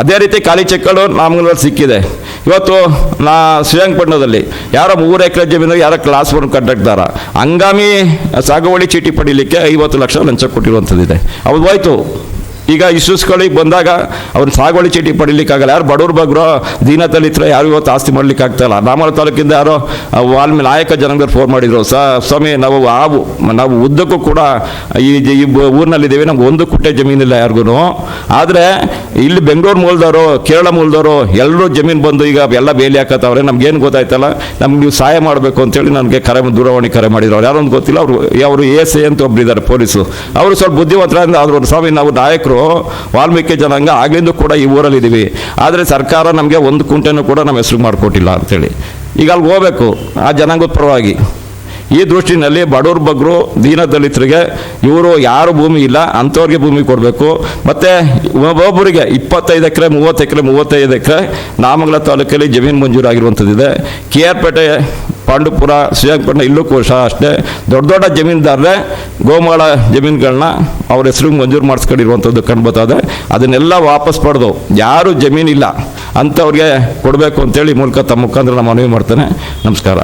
ಅದೇ ರೀತಿ ಖಾಲಿ ಚೆಕ್ಗಳು ನಮ್ಗಳಲ್ಲಿ ಸಿಕ್ಕಿದೆ. ಇವತ್ತು ನಾ ಶ್ರೀರಂಗಪಟ್ಟಣದಲ್ಲಿ ಯಾರೋ ಮೂರು ಎಕರೆ ಜಮೀನು ಯಾರೋ ಕ್ಲಾಸ್ ಒನ್ ಕಂಡಕ್ಟಾರ ಹಂಗಾಮಿ ಸಾಗುವಳಿ ಚೀಟಿ ಪಡೀಲಿಕ್ಕೆ ಐವತ್ತು ಲಕ್ಷ ಲಂಚ ಕೊಟ್ಟಿರುವಂಥದ್ದಿದೆ. ಅವ್ರು ಹೋಯ್ತು. ಈಗ ಇಶ್ಯೂಸ್ಗಳಿಗೆ ಬಂದಾಗ ಅವ್ರು ಸಾಗುವಳಿ ಚೀಟಿ ಪಡಿಲಿಕ್ಕಾಗಲ್ಲ. ಯಾರು ಬಡವ್ರ ಬಗ್ರೋ ತಲಿತ್ರ ಯಾರು ಇವತ್ತು ಆಸ್ತಿ ಮಾಡ್ಲಿಕ್ಕೆ ಆಗ್ತಾಯಿಲ್ಲ ನಾಮರ ತಾಲೂಕಿಂದ ಯಾರೋ ವಾಲ್ಮೀ ನಾಯಕ ಜನಾಂಗದವ್ರು ಫೋನ್ ಮಾಡಿದರು. ಸ, ಸ್ವಾಮಿ, ನಾವು ಆ ನಾವು ಉದ್ದಕ್ಕೂ ಕೂಡ ಈ ಊರಿನಲ್ಲಿದ್ದೀವಿ. ನಮ್ಗೆ ಒಂದು ಕುಟ್ಟೆ ಜಮೀನಿಲ್ಲ ಯಾರಿಗೂ ಆದರೆ ಇಲ್ಲಿ ಬೆಂಗಳೂರು ಮೂಲದವರು, ಕೇರಳ ಮೂಲದವರು ಎಲ್ಲರೂ ಜಮೀನು ಬಂದು ಈಗ ಎಲ್ಲ ಬೇಲಿ ಹಾಕತ್ತವ್ರೆ. ನಮ್ಗೇನು ಗೊತ್ತಾಯ್ತಲ್ಲ? ನಮ್ಗೆ ನೀವು ಸಹಾಯ ಮಾಡಬೇಕು ಅಂತೇಳಿ ನನಗೆ ಕರೆ ದೂರವಾಣಿ ಕರೆ ಮಾಡಿದ್ರು. ಅವ್ರು ಯಾರೋ ಒಂದು ಗೊತ್ತಿಲ್ಲ. ಅವರು ಅವರು ಎ ಎಸ್ ಅಂತ ಒಬ್ಬರಿದ್ದಾರೆ ಪೊಲೀಸು. ಅವರು ಸ್ವಲ್ಪ ಬುದ್ಧಿವಂತರಾದ್ರೆ ಅವ್ರು ಸ್ವಾಮಿ, ನಾವು ನಾಯಕರು. ವಾಲ್ಮೀಕಿ ಜನಾಂಗ ಆಗ್ಲಿಂದ ಕೂಡ ಈ ಊರಲ್ಲಿ ಇದ್ದೀವಿ ಆದರೆ ಸರ್ಕಾರ ನಮಗೆ ಒಂದು ಕುಂಟೆನೂ ಕೂಡ ನಮ್ಮ ಹೆಸರು ಮಾಡಿಕೊಟ್ಟಿಲ್ಲ ಅಂತೇಳಿ. ಈಗ ಅಲ್ಲಿ ಹೋಗ್ಬೇಕು, ಆ ಜನಾಂಗದ ಪರವಾಗಿ. ಈ ದೃಷ್ಟಿನಲ್ಲಿ ಬಡವ್ರ ಬಗ್ಗರು ದೀನ ದಲಿತರಿಗೆ ಇವರು ಯಾರು ಭೂಮಿ ಇಲ್ಲ, ಅಂಥವ್ರಿಗೆ ಭೂಮಿ ಕೊಡಬೇಕು. ಮತ್ತು ಒಬ್ಬೊಬ್ಬರಿಗೆ ಇಪ್ಪತ್ತೈದು ಎಕರೆ, ಮೂವತ್ತು ಎಕರೆ, ಮೂವತ್ತೈದು ಎಕರೆ, ನಾಮಂಗಲ ತಾಲೂಕಲ್ಲಿ ಜಮೀನು ಮಂಜೂರಾಗಿರುವಂಥದ್ದಿದೆ. ಕೆ ಆರ್ ಪೇಟೆ ಪಾಂಡುಪುರ, ಶ್ರೀರಂಗಪಟ್ಟಣ ಇಲ್ಲೂ ಕೋಶ ಅಷ್ಟೇ. ದೊಡ್ಡ ದೊಡ್ಡ ಜಮೀನ್ದಾರರೇ, ಗೋಮಾಳ ಜಮೀನುಗಳನ್ನ ಅವ್ರ ಹೆಸರಿಗೆ ಮಂಜೂರು ಮಾಡಿಸ್ಕೊಂಡಿರುವಂಥದ್ದು ಕಂಡುಬರ್ತದೆ ಅದನ್ನೆಲ್ಲ ವಾಪಸ್ ಪಡೆದು ಯಾರು ಜಮೀನಿಲ್ಲ ಅಂಥವ್ರಿಗೆ ಕೊಡಬೇಕು ಅಂತೇಳಿ ಮೂಲಕ ತಮ್ಮ ಮುಖಾಂತರ ನಾನು ಮನವಿ ಮಾಡ್ತೇನೆ. ನಮಸ್ಕಾರ.